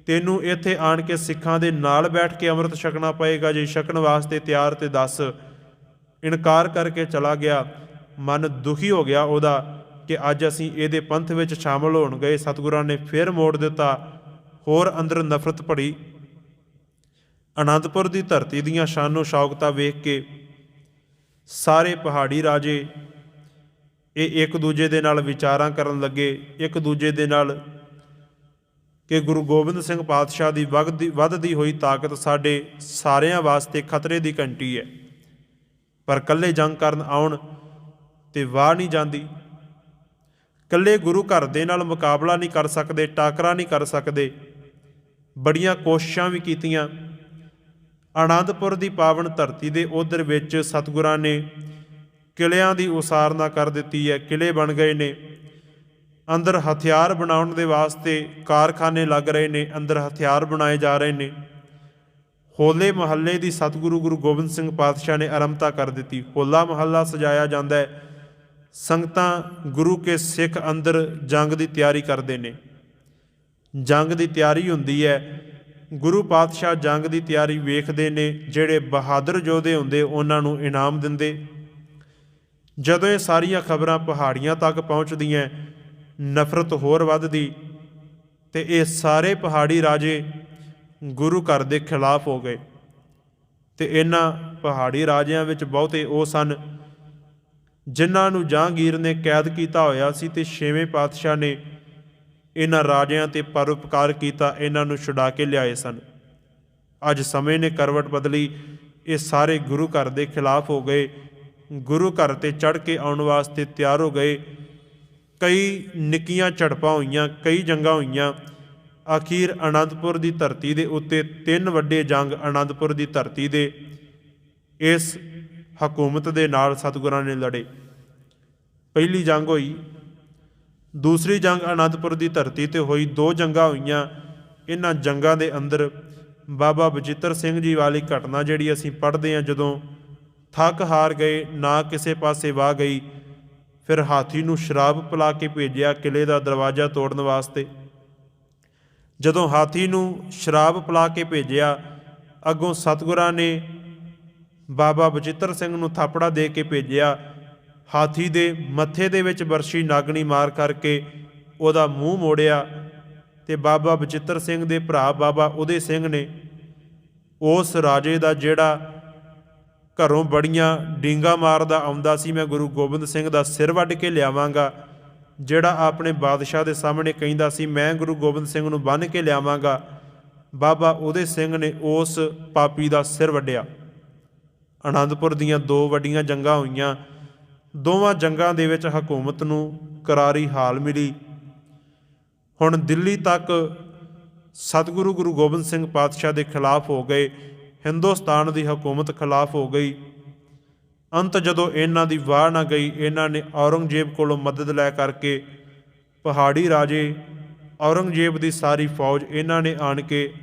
ਤੈਨੂੰ ਇੱਥੇ ਆਣ ਕੇ ਸਿੱਖਾਂ ਦੇ ਨਾਲ ਬੈਠ ਕੇ ਅੰਮ੍ਰਿਤ ਛਕਣਾ ਪਏਗਾ, ਜੇ ਛਕਣ ਵਾਸਤੇ ਤਿਆਰ ਤੇ ਦੱਸ। ਇਨਕਾਰ ਕਰਕੇ ਚਲਾ ਗਿਆ। ਮਨ ਦੁਖੀ ਹੋ ਗਿਆ ਉਹਦਾ ਕਿ ਅੱਜ ਅਸੀਂ ਇਹਦੇ ਪੰਥ ਵਿੱਚ ਸ਼ਾਮਲ ਹੋਣ ਗਏ। ਸਤਿਗੁਰਾਂ ਨੇ ਫਿਰ ਮੋੜ ਦਿੱਤਾ। ਹੋਰ ਅੰਦਰ ਨਫ਼ਰਤ ਭੜੀ ਅਨੰਦਪੁਰ ਦੀ ਧਰਤੀ ਦੀਆਂ ਸ਼ਾਨੋ ਸ਼ੌਕਤਾਂ ਵੇਖ ਕੇ ਸਾਰੇ ਪਹਾੜੀ ਰਾਜੇ ਇਹ ਇੱਕ ਦੂਜੇ ਦੇ ਨਾਲ ਵਿਚਾਰਾਂ ਕਰਨ ਲੱਗੇ, ਇੱਕ ਦੂਜੇ ਦੇ ਨਾਲ ਕਿ ਗੁਰੂ ਗੋਬਿੰਦ ਸਿੰਘ ਪਾਤਸ਼ਾਹ ਦੀ ਵਗਦੀ, ਵੱਧਦੀ ਹੋਈ ਤਾਕਤ ਸਾਡੇ ਸਾਰਿਆਂ ਵਾਸਤੇ ਖਤਰੇ ਦੀ ਘੰਟੀ ਹੈ। ਪਰ ਇਕੱਲੇ ਜੰਗ ਕਰਨ ਆਉਣ ਤੇ ਵਾਹ ਨਹੀਂ ਜਾਂਦੀ। ਇਕੱਲੇ ਗੁਰੂ ਘਰ ਦੇ ਨਾਲ ਮੁਕਾਬਲਾ ਨਹੀਂ ਕਰ ਸਕਦੇ, ਟਾਕਰਾ ਨਹੀਂ ਕਰ ਸਕਦੇ। ਬੜੀਆਂ ਕੋਸ਼ਿਸ਼ਾਂ ਵੀ ਕੀਤੀਆਂ। ਆਨੰਦਪੁਰ ਦੀ ਪਾਵਨ ਧਰਤੀ ਦੇ ਉਧਰ ਵਿੱਚ ਸਤਿਗੁਰਾਂ ਨੇ ਕਿਲਿਆਂ ਦੀ ਉਸਾਰਨਾ ਕਰ ਦਿੱਤੀ ਹੈ। ਕਿਲੇ ਬਣ ਗਏ ਨੇ। ਅੰਦਰ ਹਥਿਆਰ ਬਣਾਉਣ ਦੇ ਵਾਸਤੇ ਕਾਰਖਾਨੇ ਲੱਗ ਰਹੇ ਨੇ। ਅੰਦਰ ਹਥਿਆਰ ਬਣਾਏ ਜਾ ਰਹੇ ਨੇ। ਹੋਲੇ ਮਹੱਲੇ ਦੀ ਸਤਿਗੁਰੂ ਗੁਰੂ ਗੋਬਿੰਦ ਸਿੰਘ ਪਾਤਸ਼ਾਹ ਨੇ ਆਰੰਭਤਾ ਕਰ ਦਿੱਤੀ। ਹੋਲਾ ਮਹੱਲਾ ਸਜਾਇਆ ਜਾਂਦਾ ਹੈ। ਸੰਗਤਾਂ ਗੁਰੂ ਕੇ ਸਿੱਖ ਅੰਦਰ ਜੰਗ ਦੀ ਤਿਆਰੀ ਕਰਦੇ ਨੇ। ਜੰਗ ਦੀ ਤਿਆਰੀ ਹੁੰਦੀ ਹੈ। ਗੁਰੂ ਪਾਤਸ਼ਾਹ ਜੰਗ ਦੀ ਤਿਆਰੀ ਵੇਖਦੇ ਨੇ, ਜਿਹੜੇ ਬਹਾਦਰ ਯੋਧੇ ਹੁੰਦੇ, ਉਹਨਾਂ ਨੂੰ ਇਨਾਮ ਦਿੰਦੇ। ਜਦੋਂ ਇਹ ਸਾਰੀਆਂ ਖਬਰਾਂ ਪਹਾੜੀਆਂ ਤੱਕ ਪਹੁੰਚਦੀਆਂ, ਨਫ਼ਰਤ ਹੋਰ ਵੱਧਦੀ ਤੇ ਇਹ ਸਾਰੇ ਪਹਾੜੀ ਰਾਜੇ ਗੁਰੂ ਘਰ ਦੇ ਖਿਲਾਫ ਹੋ ਗਏ। ਤੇ ਇਹਨਾਂ ਪਹਾੜੀ ਰਾਜਿਆਂ ਵਿੱਚ ਬਹੁਤੇ ਉਹ ਸਨ, ਜਿਨ੍ਹਾਂ ਨੂੰ ਜਹਾਂਗੀਰ ਨੇ ਕੈਦ ਕੀਤਾ ਹੋਇਆ ਸੀ ਤੇ ਛੇਵੇਂ ਪਾਤਸ਼ਾਹ ਨੇ ਇਹਨਾਂ ਰਾਜਿਆਂ ਤੇ ਪਰਉਪਕਾਰ ਕੀਤਾ, ਇਹਨਾਂ ਨੂੰ ਛੁਡਾ ਕੇ ਲਿਆਏ ਸਨ। ਅੱਜ ਸਮੇਂ ਨੇ ਕਰਵਟ ਬਦਲੀ, ਇਹ ਸਾਰੇ ਗੁਰੂ ਘਰ ਦੇ ਖਿਲਾਫ ਹੋ ਗਏ। ਗੁਰੂ ਘਰ ਤੇ ਚੜ ਕੇ ਆਉਣ ਵਾਸਤੇ ਤਿਆਰ ਹੋ ਗਏ। ਕਈ ਨਿੱਕੀਆਂ ਝੜਪਾਂ ਹੋਈਆਂ, ਕਈ ਜੰਗਾਂ ਹੋਈਆਂ। ਅਖੀਰ ਅਨੰਦਪੁਰ ਦੀ ਧਰਤੀ ਦੇ ਉੱਤੇ ਤਿੰਨ ਵੱਡੇ ਜੰਗ ਅਨੰਦਪੁਰ ਦੀ ਧਰਤੀ ਦੇ। ਇਸ ਹਕੂਮਤ ਦੇ ਨਾਲ ਸਤਿਗੁਰਾਂ ਨੇ ਲੜੇ। ਪਹਿਲੀ ਜੰਗ ਹੋਈ। ਦੂਸਰੀ ਜੰਗ ਅਨੰਦਪੁਰ ਦੀ ਧਰਤੀ ਤੇ ਹੋਈ, ਦੋ ਜੰਗਾਂ ਹੋਈਆਂ। ਇਹਨਾਂ ਜੰਗਾਂ ਦੇ ਅੰਦਰ ਬਾਬਾ ਬਚਿੱਤਰ ਸਿੰਘ ਜੀ ਵਾਲੀ ਘਟਨਾ ਜਿਹੜੀ ਅਸੀਂ ਪੜ੍ਹਦੇ ਹਾਂ, ਜਦੋਂ ਥੱਕ ਹਾਰ ਗਏ, ਨਾ ਕਿਸੇ ਪਾਸੇ ਵਾਹ ਗਈ, ਫਿਰ ਹਾਥੀ ਨੂੰ ਸ਼ਰਾਬ ਪਿਲਾ ਕੇ ਭੇਜਿਆ ਕਿਲੇ ਦਾ ਦਰਵਾਜ਼ਾ ਤੋੜਨ ਵਾਸਤੇ। ਜਦੋਂ ਹਾਥੀ ਨੂੰ ਸ਼ਰਾਬ ਪਿਲਾ ਕੇ ਭੇਜਿਆ, ਅੱਗੋਂ ਸਤਿਗੁਰਾਂ ਨੇ ਬਾਬਾ ਬਚਿੱਤਰ ਸਿੰਘ ਨੂੰ ਥਾਪੜਾ ਦੇ ਕੇ ਭੇਜਿਆ ਹਾਥੀ ਦੇ ਮੱਥੇ ਦੇ ਵਿੱਚ ਬਰਸ਼ੀ ਨਾਗਣੀ ਮਾਰ ਕਰਕੇ ਉਹਦਾ ਮੂੰਹ ਮੋੜਿਆ ਤੇ ਬਾਬਾ ਬਚਿੱਤਰ ਸਿੰਘ ਦੇ ਭਰਾ ਬਾਬਾ ਉਹਦੇ ਸਿੰਘ ਨੇ ਉਸ ਰਾਜੇ ਦਾ ਜਿਹੜਾ ਘਰੋਂ ਬੜੀਆਂ ਡੀਂਗਾ ਮਾਰਦਾ ਆਉਂਦਾ ਸੀ, ਮੈਂ ਗੁਰੂ ਗੋਬਿੰਦ ਸਿੰਘ ਦਾ ਸਿਰ ਵੱਢ ਕੇ ਲਿਆਵਾਂਗਾ, ਜਿਹੜਾ ਆਪਣੇ ਬਾਦਸ਼ਾਹ ਦੇ ਸਾਹਮਣੇ ਕਹਿੰਦਾ ਸੀ, ਮੈਂ ਗੁਰੂ ਗੋਬਿੰਦ ਸਿੰਘ ਨੂੰ ਬੰਨ੍ਹ ਕੇ ਲਿਆਵਾਂਗਾ। ਬਾਬਾ ਉਹਦੇ ਸਿੰਘ ਨੇ ਉਸ ਪਾਪੀ ਦਾ ਸਿਰ ਵੱਢਿਆ। ਆਨੰਦਪੁਰ ਦੀਆਂ ਦੋ ਵੱਡੀਆਂ ਜੰਗਾਂ ਹੋਈਆਂ। ਦੋਵਾਂ ਜੰਗਾਂ ਦੇ ਵਿੱਚ ਹਕੂਮਤ ਨੂੰ ਕਰਾਰੀ ਹਾਲ ਮਿਲੀ। ਹੁਣ ਦਿੱਲੀ ਤੱਕ ਸਤਿਗੁਰੂ ਗੁਰੂ ਗੋਬਿੰਦ ਸਿੰਘ ਪਾਤਸ਼ਾਹ ਦੇ ਖਿਲਾਫ ਹੋ ਗਏ, ਹਿੰਦੁਸਤਾਨ ਦੀ ਹਕੂਮਤ ਖਿਲਾਫ ਹੋ ਗਈ। ਅੰਤ ਜਦੋਂ ਇਹਨਾਂ ਦੀ ਵਾਹ ਨਾ ਗਈ, ਇਹਨਾਂ ਨੇ ਔਰੰਗਜ਼ੇਬ ਕੋਲੋਂ ਮਦਦ ਲੈ ਕਰਕੇ ਪਹਾੜੀ ਰਾਜੇ ਔਰੰਗਜ਼ੇਬ ਦੀ ਸਾਰੀ ਫੌਜ ਇਹਨਾਂ ਨੇ ਆਣ ਕੇ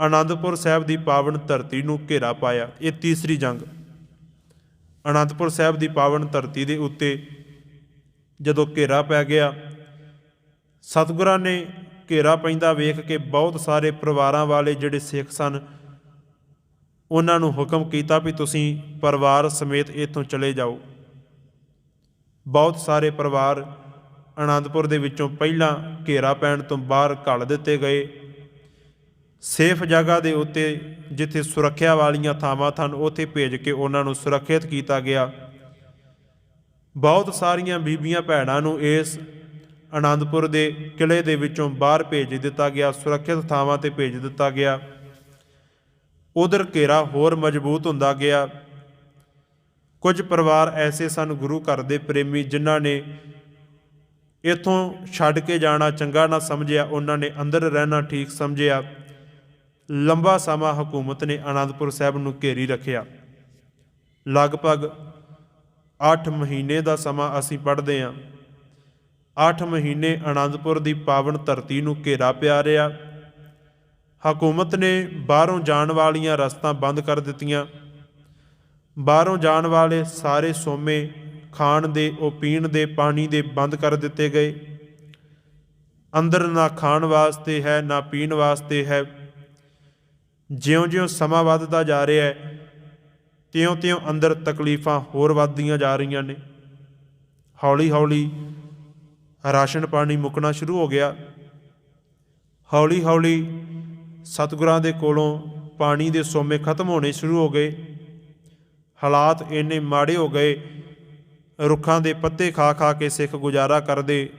ਆਨੰਦਪੁਰ ਸਾਹਿਬ ਦੀ ਪਾਵਨ ਧਰਤੀ ਨੂੰ ਘੇਰਾ ਪਾਇਆ। ਇਹ ਤੀਸਰੀ ਜੰਗ। ਅਨੰਦਪੁਰ ਸਾਹਿਬ ਦੀ ਪਾਵਨ ਧਰਤੀ ਦੇ ਉੱਤੇ ਜਦੋਂ ਘੇਰਾ ਪੈ ਗਿਆ, ਸਤਿਗੁਰਾਂ ਨੇ ਘੇਰਾ ਪੈਂਦਾ ਵੇਖ ਕੇ ਬਹੁਤ ਸਾਰੇ ਪਰਿਵਾਰਾਂ ਵਾਲੇ ਜਿਹੜੇ ਸਿੱਖ ਸਨ, ਉਹਨਾਂ ਨੂੰ ਹੁਕਮ ਕੀਤਾ ਵੀ ਤੁਸੀਂ ਪਰਿਵਾਰ ਸਮੇਤ ਇੱਥੋਂ ਚਲੇ ਜਾਓ। ਬਹੁਤ ਸਾਰੇ ਪਰਿਵਾਰ ਆਨੰਦਪੁਰ ਦੇ ਵਿੱਚੋਂ ਪਹਿਲਾਂ ਘੇਰਾ ਪੈਣ ਤੋਂ ਬਾਹਰ ਘੱਲ ਦਿੱਤੇ ਗਏ। ਸੇਫ ਜਗ੍ਹਾ ਦੇ ਉੱਤੇ ਜਿੱਥੇ ਸੁਰੱਖਿਆ ਵਾਲੀਆਂ ਥਾਵਾਂ ਸਨ, ਉੱਥੇ ਭੇਜ ਕੇ ਉਹਨਾਂ ਨੂੰ ਸੁਰੱਖਿਅਤ ਕੀਤਾ ਗਿਆ। ਬਹੁਤ ਸਾਰੀਆਂ ਬੀਬੀਆਂ ਭੈਣਾਂ ਨੂੰ ਇਸ ਆਨੰਦਪੁਰ ਦੇ ਕਿਲੇ ਦੇ ਵਿੱਚੋਂ ਬਾਹਰ ਭੇਜ ਦਿੱਤਾ ਗਿਆ, ਸੁਰੱਖਿਅਤ ਥਾਵਾਂ ਤੇ ਭੇਜ ਦਿੱਤਾ ਗਿਆ। ਉਧਰ ਘੇਰਾ ਹੋਰ ਮਜ਼ਬੂਤ ਹੁੰਦਾ ਗਿਆ। ਕੁਝ ਪਰਿਵਾਰ ਐਸੇ ਸਨ, ਗੁਰੂ ਘਰ ਦੇ ਪ੍ਰੇਮੀ, ਜਿਨ੍ਹਾਂ ਨੇ ਇਥੋਂ ਛੱਡ ਕੇ ਜਾਣਾ ਚੰਗਾ ਨਾ ਸਮਝਿਆ, ਉਹਨਾਂ ਨੇ ਅੰਦਰ ਰਹਿਣਾ ਠੀਕ ਸਮਝਿਆ। ਲੰਬਾ ਸਮਾਂ ਹਕੂਮਤ ਨੇ ਆਨੰਦਪੁਰ ਸਾਹਿਬ ਨੂੰ ਘੇਰੀ ਰੱਖਿਆ। ਲਗਭਗ 8 ਮਹੀਨੇ ਦਾ ਸਮਾਂ ਅਸੀਂ ਪੜ੍ਹਦੇ ਹਾਂ। 8 ਮਹੀਨੇ ਆਨੰਦਪੁਰ ਦੀ ਪਾਵਨ ਧਰਤੀ ਨੂੰ ਘੇਰਾ ਪਿਆ ਰਿਹਾ। ਹਕੂਮਤ ਨੇ ਬਾਹਰੋਂ ਜਾਣ ਵਾਲੀਆਂ ਰਸਤਾਂ ਬੰਦ ਕਰ ਦਿੱਤੀਆਂ। ਬਾਹਰੋਂ ਜਾਣ ਵਾਲੇ ਸਾਰੇ ਸੋਮੇ ਖਾਣ ਦੇ, ਉਹ ਪੀਣ ਦੇ, ਪਾਣੀ ਦੇ ਬੰਦ ਕਰ ਦਿੱਤੇ ਗਏ। ਅੰਦਰ ਨਾ ਖਾਣ ਵਾਸਤੇ ਹੈ, ਨਾ ਪੀਣ ਵਾਸਤੇ ਹੈ। ਜਿਉਂ-ਜਿਉਂ ਸਮਾਂ ਵੱਧਦਾ ਜਾ ਰਿਹਾ ਹੈ, ਤਿਉਂ-ਤਿਉਂ ਅੰਦਰ ਤਕਲੀਫਾਂ ਹੋਰ ਵੱਧਦੀਆਂ ਜਾ ਰਹੀਆਂ ਨੇ। ਹੌਲੀ-ਹੌਲੀ ਰਾਸ਼ਨ ਪਾਣੀ ਮੁੱਕਣਾ ਸ਼ੁਰੂ ਹੋ ਗਿਆ। ਹੌਲੀ-ਹੌਲੀ ਸਤਿਗੁਰਾਂ ਦੇ ਕੋਲੋਂ ਪਾਣੀ ਦੇ ਸੋਮੇ ਖਤਮ ਹੋਣੇ ਸ਼ੁਰੂ ਹੋ ਗਏ। ਹਾਲਾਤ ਇੰਨੇ ਮਾੜੇ ਹੋ ਗਏ, ਰੁੱਖਾਂ ਦੇ ਪੱਤੇ ਖਾ ਖਾ ਕੇ ਸਿੱਖ ਗੁਜ਼ਾਰਾ ਕਰਦੇ।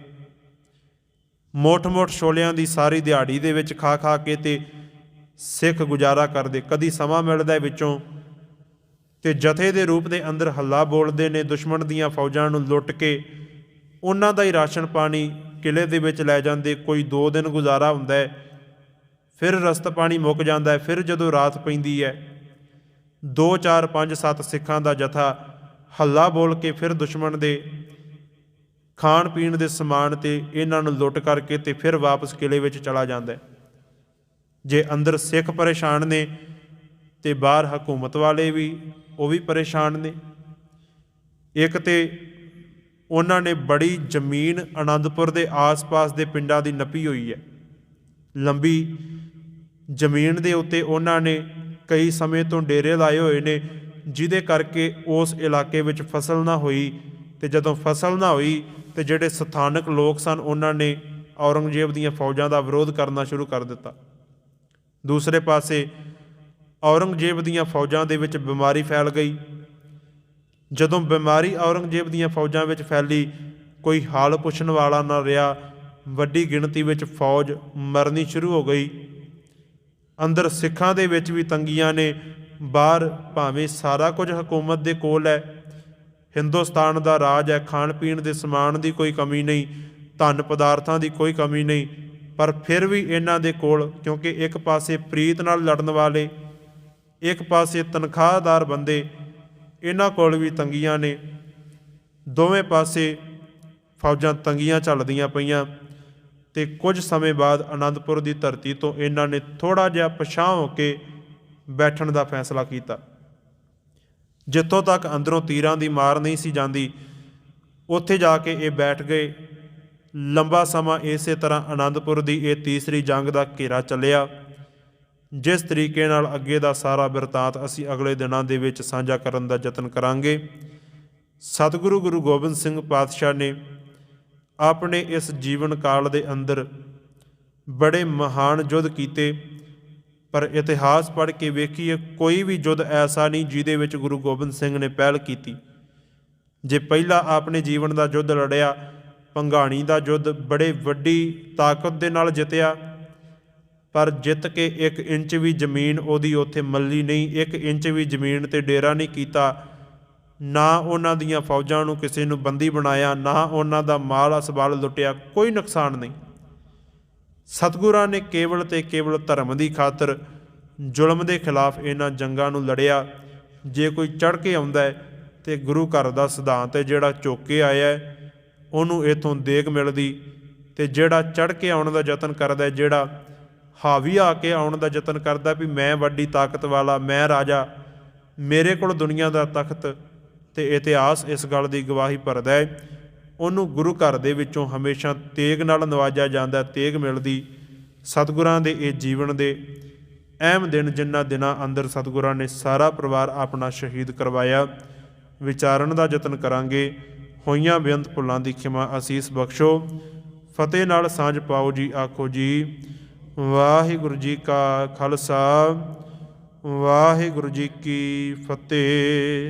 ਮੋਠ-ਮੋਠ ਛੋਲਿਆਂ ਦੀ ਸਾਰੀ ਦਿਹਾੜੀ ਦੇ ਵਿੱਚ ਖਾ ਖਾ ਕੇ ਤੇ ਸਿੱਖ ਗੁਜ਼ਾਰਾ ਕਰਦੇ, ਕਦੀ ਸਮਾਂ ਮਿਲਦਾ ਵਿੱਚੋਂ ਤੇ ਜਥੇ ਦੇ ਰੂਪ ਦੇ ਅੰਦਰ ਹੱਲਾ ਬੋਲਦੇ ਨੇ, ਦੁਸ਼ਮਣ ਦੀਆਂ ਫੌਜਾਂ ਨੂੰ ਲੁੱਟ ਕੇ ਉਹਨਾਂ ਦਾ ਹੀ ਰਾਸ਼ਨ ਪਾਣੀ ਕਿਲੇ ਦੇ ਵਿੱਚ ਲੈ ਜਾਂਦੇ, ਕੋਈ 2 ਦਿਨ ਗੁਜ਼ਾਰਾ ਹੁੰਦਾ ਹੈ, ਫਿਰ ਰਸਤ ਪਾਣੀ ਮੁੱਕ ਜਾਂਦਾ ਹੈ, ਫਿਰ ਜਦੋਂ ਰਾਤ ਪੈਂਦੀ ਹੈ 2 4 5 7 ਸਿੱਖਾਂ ਦਾ ਜਥਾ ਹੱਲਾ ਬੋਲ ਕੇ ਫਿਰ ਦੁਸ਼ਮਣ ਦੇ ਖਾਣ ਪੀਣ ਦੇ ਸਮਾਨ ਤੇ ਇਹਨਾਂ ਨੂੰ ਲੁੱਟ ਕਰਕੇ ਤੇ ਫਿਰ ਵਾਪਸ ਕਿਲੇ ਵਿੱਚ ਚਲਾ ਜਾਂਦਾ ਹੈ। ਜੇ ਅੰਦਰ ਸਿੱਖ ਪਰੇਸ਼ਾਨ ਨੇ ਤੇ ਬਾਹਰ ਹਕੂਮਤ ਵਾਲੇ ਵੀ, ਉਹ ਵੀ ਪਰੇਸ਼ਾਨ ਨੇ। ਇੱਕ ਤੇ ਉਹਨਾਂ ਨੇ ਬੜੀ ਜ਼ਮੀਨ ਆਨੰਦਪੁਰ ਦੇ ਆਸ-ਪਾਸ ਦੇ ਪਿੰਡਾਂ ਦੀ ਨੱਪੀ ਹੋਈ ਹੈ। ਲੰਬੀ ਜ਼ਮੀਨ ਦੇ ਉੱਤੇ ਉਹਨਾਂ ਨੇ ਕਈ ਸਮੇਂ ਤੋਂ ਡੇਰੇ ਲਾਏ ਹੋਏ ਨੇ, ਜਿਹਦੇ ਕਰਕੇ ਉਸ ਇਲਾਕੇ ਵਿੱਚ ਫਸਲ ਨਾ ਹੋਈ ਤੇ ਜਦੋਂ ਫਸਲ ਨਾ ਹੋਈ ਤੇ ਜਿਹੜੇ ਸਥਾਨਕ ਲੋਕ ਸਨ, ਉਹਨਾਂ ਨੇ ਔਰੰਗਜ਼ੇਬ ਦੀਆਂ ਫੌਜਾਂ ਦਾ ਵਿਰੋਧ ਕਰਨਾ ਸ਼ੁਰੂ ਕਰ ਦਿੱਤਾ। ਦੂਸਰੇ ਪਾਸੇ ਔਰੰਗਜ਼ੇਬ ਦੀਆਂ ਫੌਜਾਂ ਦੇ ਵਿੱਚ ਬਿਮਾਰੀ ਫੈਲ ਗਈ। ਜਦੋਂ ਬਿਮਾਰੀ ਔਰੰਗਜ਼ੇਬ ਦੀਆਂ ਫੌਜਾਂ ਵਿੱਚ ਫੈਲੀ, ਕੋਈ ਹਾਲ ਪੁੱਛਣ ਵਾਲਾ ਨਾ ਰਿਹਾ। ਵੱਡੀ ਗਿਣਤੀ ਵਿੱਚ ਫੌਜ ਮਰਨੀ ਸ਼ੁਰੂ ਹੋ ਗਈ। ਅੰਦਰ ਸਿੱਖਾਂ ਦੇ ਵਿੱਚ ਵੀ ਤੰਗੀਆਂ ਨੇ। ਬਾਹਰ ਭਾਵੇਂ ਸਾਰਾ ਕੁਝ ਹਕੂਮਤ ਦੇ ਕੋਲ ਹੈ। ਹਿੰਦੁਸਤਾਨ ਦਾ ਰਾਜ ਹੈ ਖਾਣ ਪੀਣ ਦੇ ਸਮਾਨ ਦੀ ਕੋਈ ਕਮੀ ਨਹੀਂ ਧਨ ਪਦਾਰਥਾਂ ਦੀ ਕੋਈ ਕਮੀ ਨਹੀਂ। ਪਰ ਫਿਰ ਵੀ ਇਹਨਾਂ ਦੇ ਕੋਲ, ਕਿਉਂਕਿ ਇੱਕ ਪਾਸੇ ਪ੍ਰੀਤ ਨਾਲ ਲੜਨ ਵਾਲੇ, ਇੱਕ ਪਾਸੇ ਤਨਖਾਹਦਾਰ ਬੰਦੇ, ਇਹਨਾਂ ਕੋਲ ਵੀ ਤੰਗੀਆਂ ਨੇ। ਦੋਵੇਂ ਪਾਸੇ ਫੌਜਾਂ ਤੰਗੀਆਂ ਚੱਲਦੀਆਂ ਪਈਆਂ ਤੇ ਕੁਝ ਸਮੇਂ ਬਾਅਦ ਆਨੰਦਪੁਰ ਦੀ ਧਰਤੀ ਤੋਂ ਇਹਨਾਂ ਨੇ ਥੋੜਾ ਜਿਹਾ ਪਛਾਹ ਹੋ ਕੇ ਬੈਠਣ ਦਾ ਫੈਸਲਾ ਕੀਤਾ। ਜਿੱਥੋਂ ਤੱਕ ਅੰਦਰੋਂ ਤੀਰਾਂ ਦੀ ਮਾਰ ਨਹੀਂ ਸੀ ਜਾਂਦੀ, ਉੱਥੇ ਜਾ ਕੇ ਇਹ ਬੈਠ ਗਏ। ਲੰਬਾ ਸਮਾਂ ਇਸੇ ਤਰ੍ਹਾਂ ਆਨੰਦਪੁਰ ਦੀ ਇਹ ਤੀਸਰੀ ਜੰਗ ਦਾ ਘੇਰਾ ਚੱਲਿਆ। ਜਿਸ ਤਰੀਕੇ ਨਾਲ ਅੱਗੇ ਦਾ ਸਾਰਾ ਬਿਰਤਾਂਤ ਅਸੀਂ ਅਗਲੇ ਦਿਨਾਂ ਦੇ ਵਿੱਚ ਸਾਂਝਾ ਕਰਨ ਦਾ ਯਤਨ ਕਰਾਂਗੇ। ਸਤਿਗੁਰੂ ਗੁਰੂ ਗੋਬਿੰਦ ਸਿੰਘ ਪਾਤਸ਼ਾਹ ਨੇ ਆਪਣੇ ਇਸ ਜੀਵਨ ਕਾਲ ਦੇ ਅੰਦਰ ਬੜੇ ਮਹਾਨ ਯੁੱਧ ਕੀਤੇ। ਪਰ ਇਤਿਹਾਸ ਪੜ੍ਹ ਕੇ ਵੇਖੀਏ, ਕੋਈ ਵੀ ਯੁੱਧ ਐਸਾ ਨਹੀਂ ਜਿਹਦੇ ਵਿੱਚ ਗੁਰੂ ਗੋਬਿੰਦ ਸਿੰਘ ਨੇ ਪਹਿਲ ਕੀਤੀ। ਜੇ ਪਹਿਲਾ ਆਪਣੇ ਜੀਵਨ ਦਾ ਯੁੱਧ ਲੜਿਆ ਪੰਘਾਣੀ ਦਾ ਯੁੱਧ ਬੜੇ ਵੱਡੀ ਤਾਕਤ ਦੇ ਨਾਲ ਜਿੱਤਿਆ। ਪਰ ਜਿੱਤ ਕੇ 1 ਇੰਚ ਵੀ ਜ਼ਮੀਨ ਉਹਦੀ ਉੱਥੇ ਮੱਲੀ ਨਹੀਂ 1 ਇੰਚ ਵੀ ਜ਼ਮੀਨ ਤੇ ਡੇਰਾ ਨਹੀਂ ਕੀਤਾ। ਨਾ ਉਹਨਾਂ ਦੀਆਂ ਫੌਜਾਂ ਨੂੰ ਕਿਸੇ ਨੂੰ ਬੰਦੀ ਬਣਾਇਆ, ਨਾ ਉਹਨਾਂ ਦਾ ਮਾਲ ਅਸਬਾਲ ਲੁੱਟਿਆ, ਕੋਈ ਨੁਕਸਾਨ ਨਹੀਂ। ਸਤਿਗੁਰਾਂ ਨੇ ਕੇਵਲ ਤੇ ਕੇਵਲ ਧਰਮ ਦੀ ਖਾਤਰ ਜ਼ੁਲਮ ਦੇ ਖਿਲਾਫ ਇਹਨਾਂ ਜੰਗਾਂ ਨੂੰ ਲੜਿਆ। ਜੇ ਕੋਈ ਚੜ ਕੇ ਆਉਂਦਾ ਹੈ ਤੇ ਗੁਰੂ ਘਰ ਦਾ ਸਿਧਾਂਤ ਹੈ ਜਿਹੜਾ ਚੁੱਕ ਕੇ ਆਇਆ ਹੈ ਉਹਨੂੰ ਇਥੋਂ ਦੇਗ ਮਿਲਦੀ ਤੇ ਜਿਹੜਾ ਚੜ ਕੇ ਆਉਣ ਦਾ ਯਤਨ ਕਰਦਾ ਜਿਹੜਾ ਹਾਵੀ ਆ ਕੇ ਆਉਣ ਦਾ ਯਤਨ ਕਰਦਾ ਵੀ ਮੈਂ ਵੱਡੀ ਤਾਕਤ ਵਾਲਾ, ਮੈਂ ਰਾਜਾ, ਮੇਰੇ ਕੋਲ ਦੁਨੀਆ ਦਾ ਤਖਤ ਤੇ ਇਤਿਹਾਸ ਇਸ ਗੱਲ ਦੀ ਗਵਾਹੀ ਭਰਦਾ ਹੈ। ਉਹਨੂੰ ਗੁਰੂ ਘਰ ਦੇ ਵਿੱਚੋਂ ਹਮੇਸ਼ਾ ਤੇਗ ਨਾਲ ਨਵਾਜਿਆ ਜਾਂਦਾ ਤੇਗ ਮਿਲਦੀ ਸਤਿਗੁਰਾਂ ਦੇ ਇਹ ਜੀਵਨ ਦੇ। ਅਹਿਮ ਦਿਨ ਜਿਨ੍ਹਾਂ ਦਿਨਾਂ ਅੰਦਰ ਸਤਿਗੁਰਾਂ ਨੇ ਸਾਰਾ ਪਰਿਵਾਰ ਆਪਣਾ ਸ਼ਹੀਦ ਕਰਵਾਇਆ। ਵਿਚਾਰਨ ਦਾ ਯਤਨ ਕਰਾਂਗੇ। ਹੋਈਆਂ ਬੇਅੰਤ ਭੁੱਲਾਂ ਦੀ ਖਿਮਾ ਅਸੀਸ ਬਖਸ਼ੋ। ਫਤਿਹ ਨਾਲ ਸਾਂਝ ਪਾਓ ਜੀ, ਆਖੋ ਜੀ। ਵਾਹਿਗੁਰੂ ਜੀ ਕਾ ਖਾਲਸਾ, ਵਾਹਿਗੁਰੂ ਜੀ ਕੀ ਫਤਿਹ।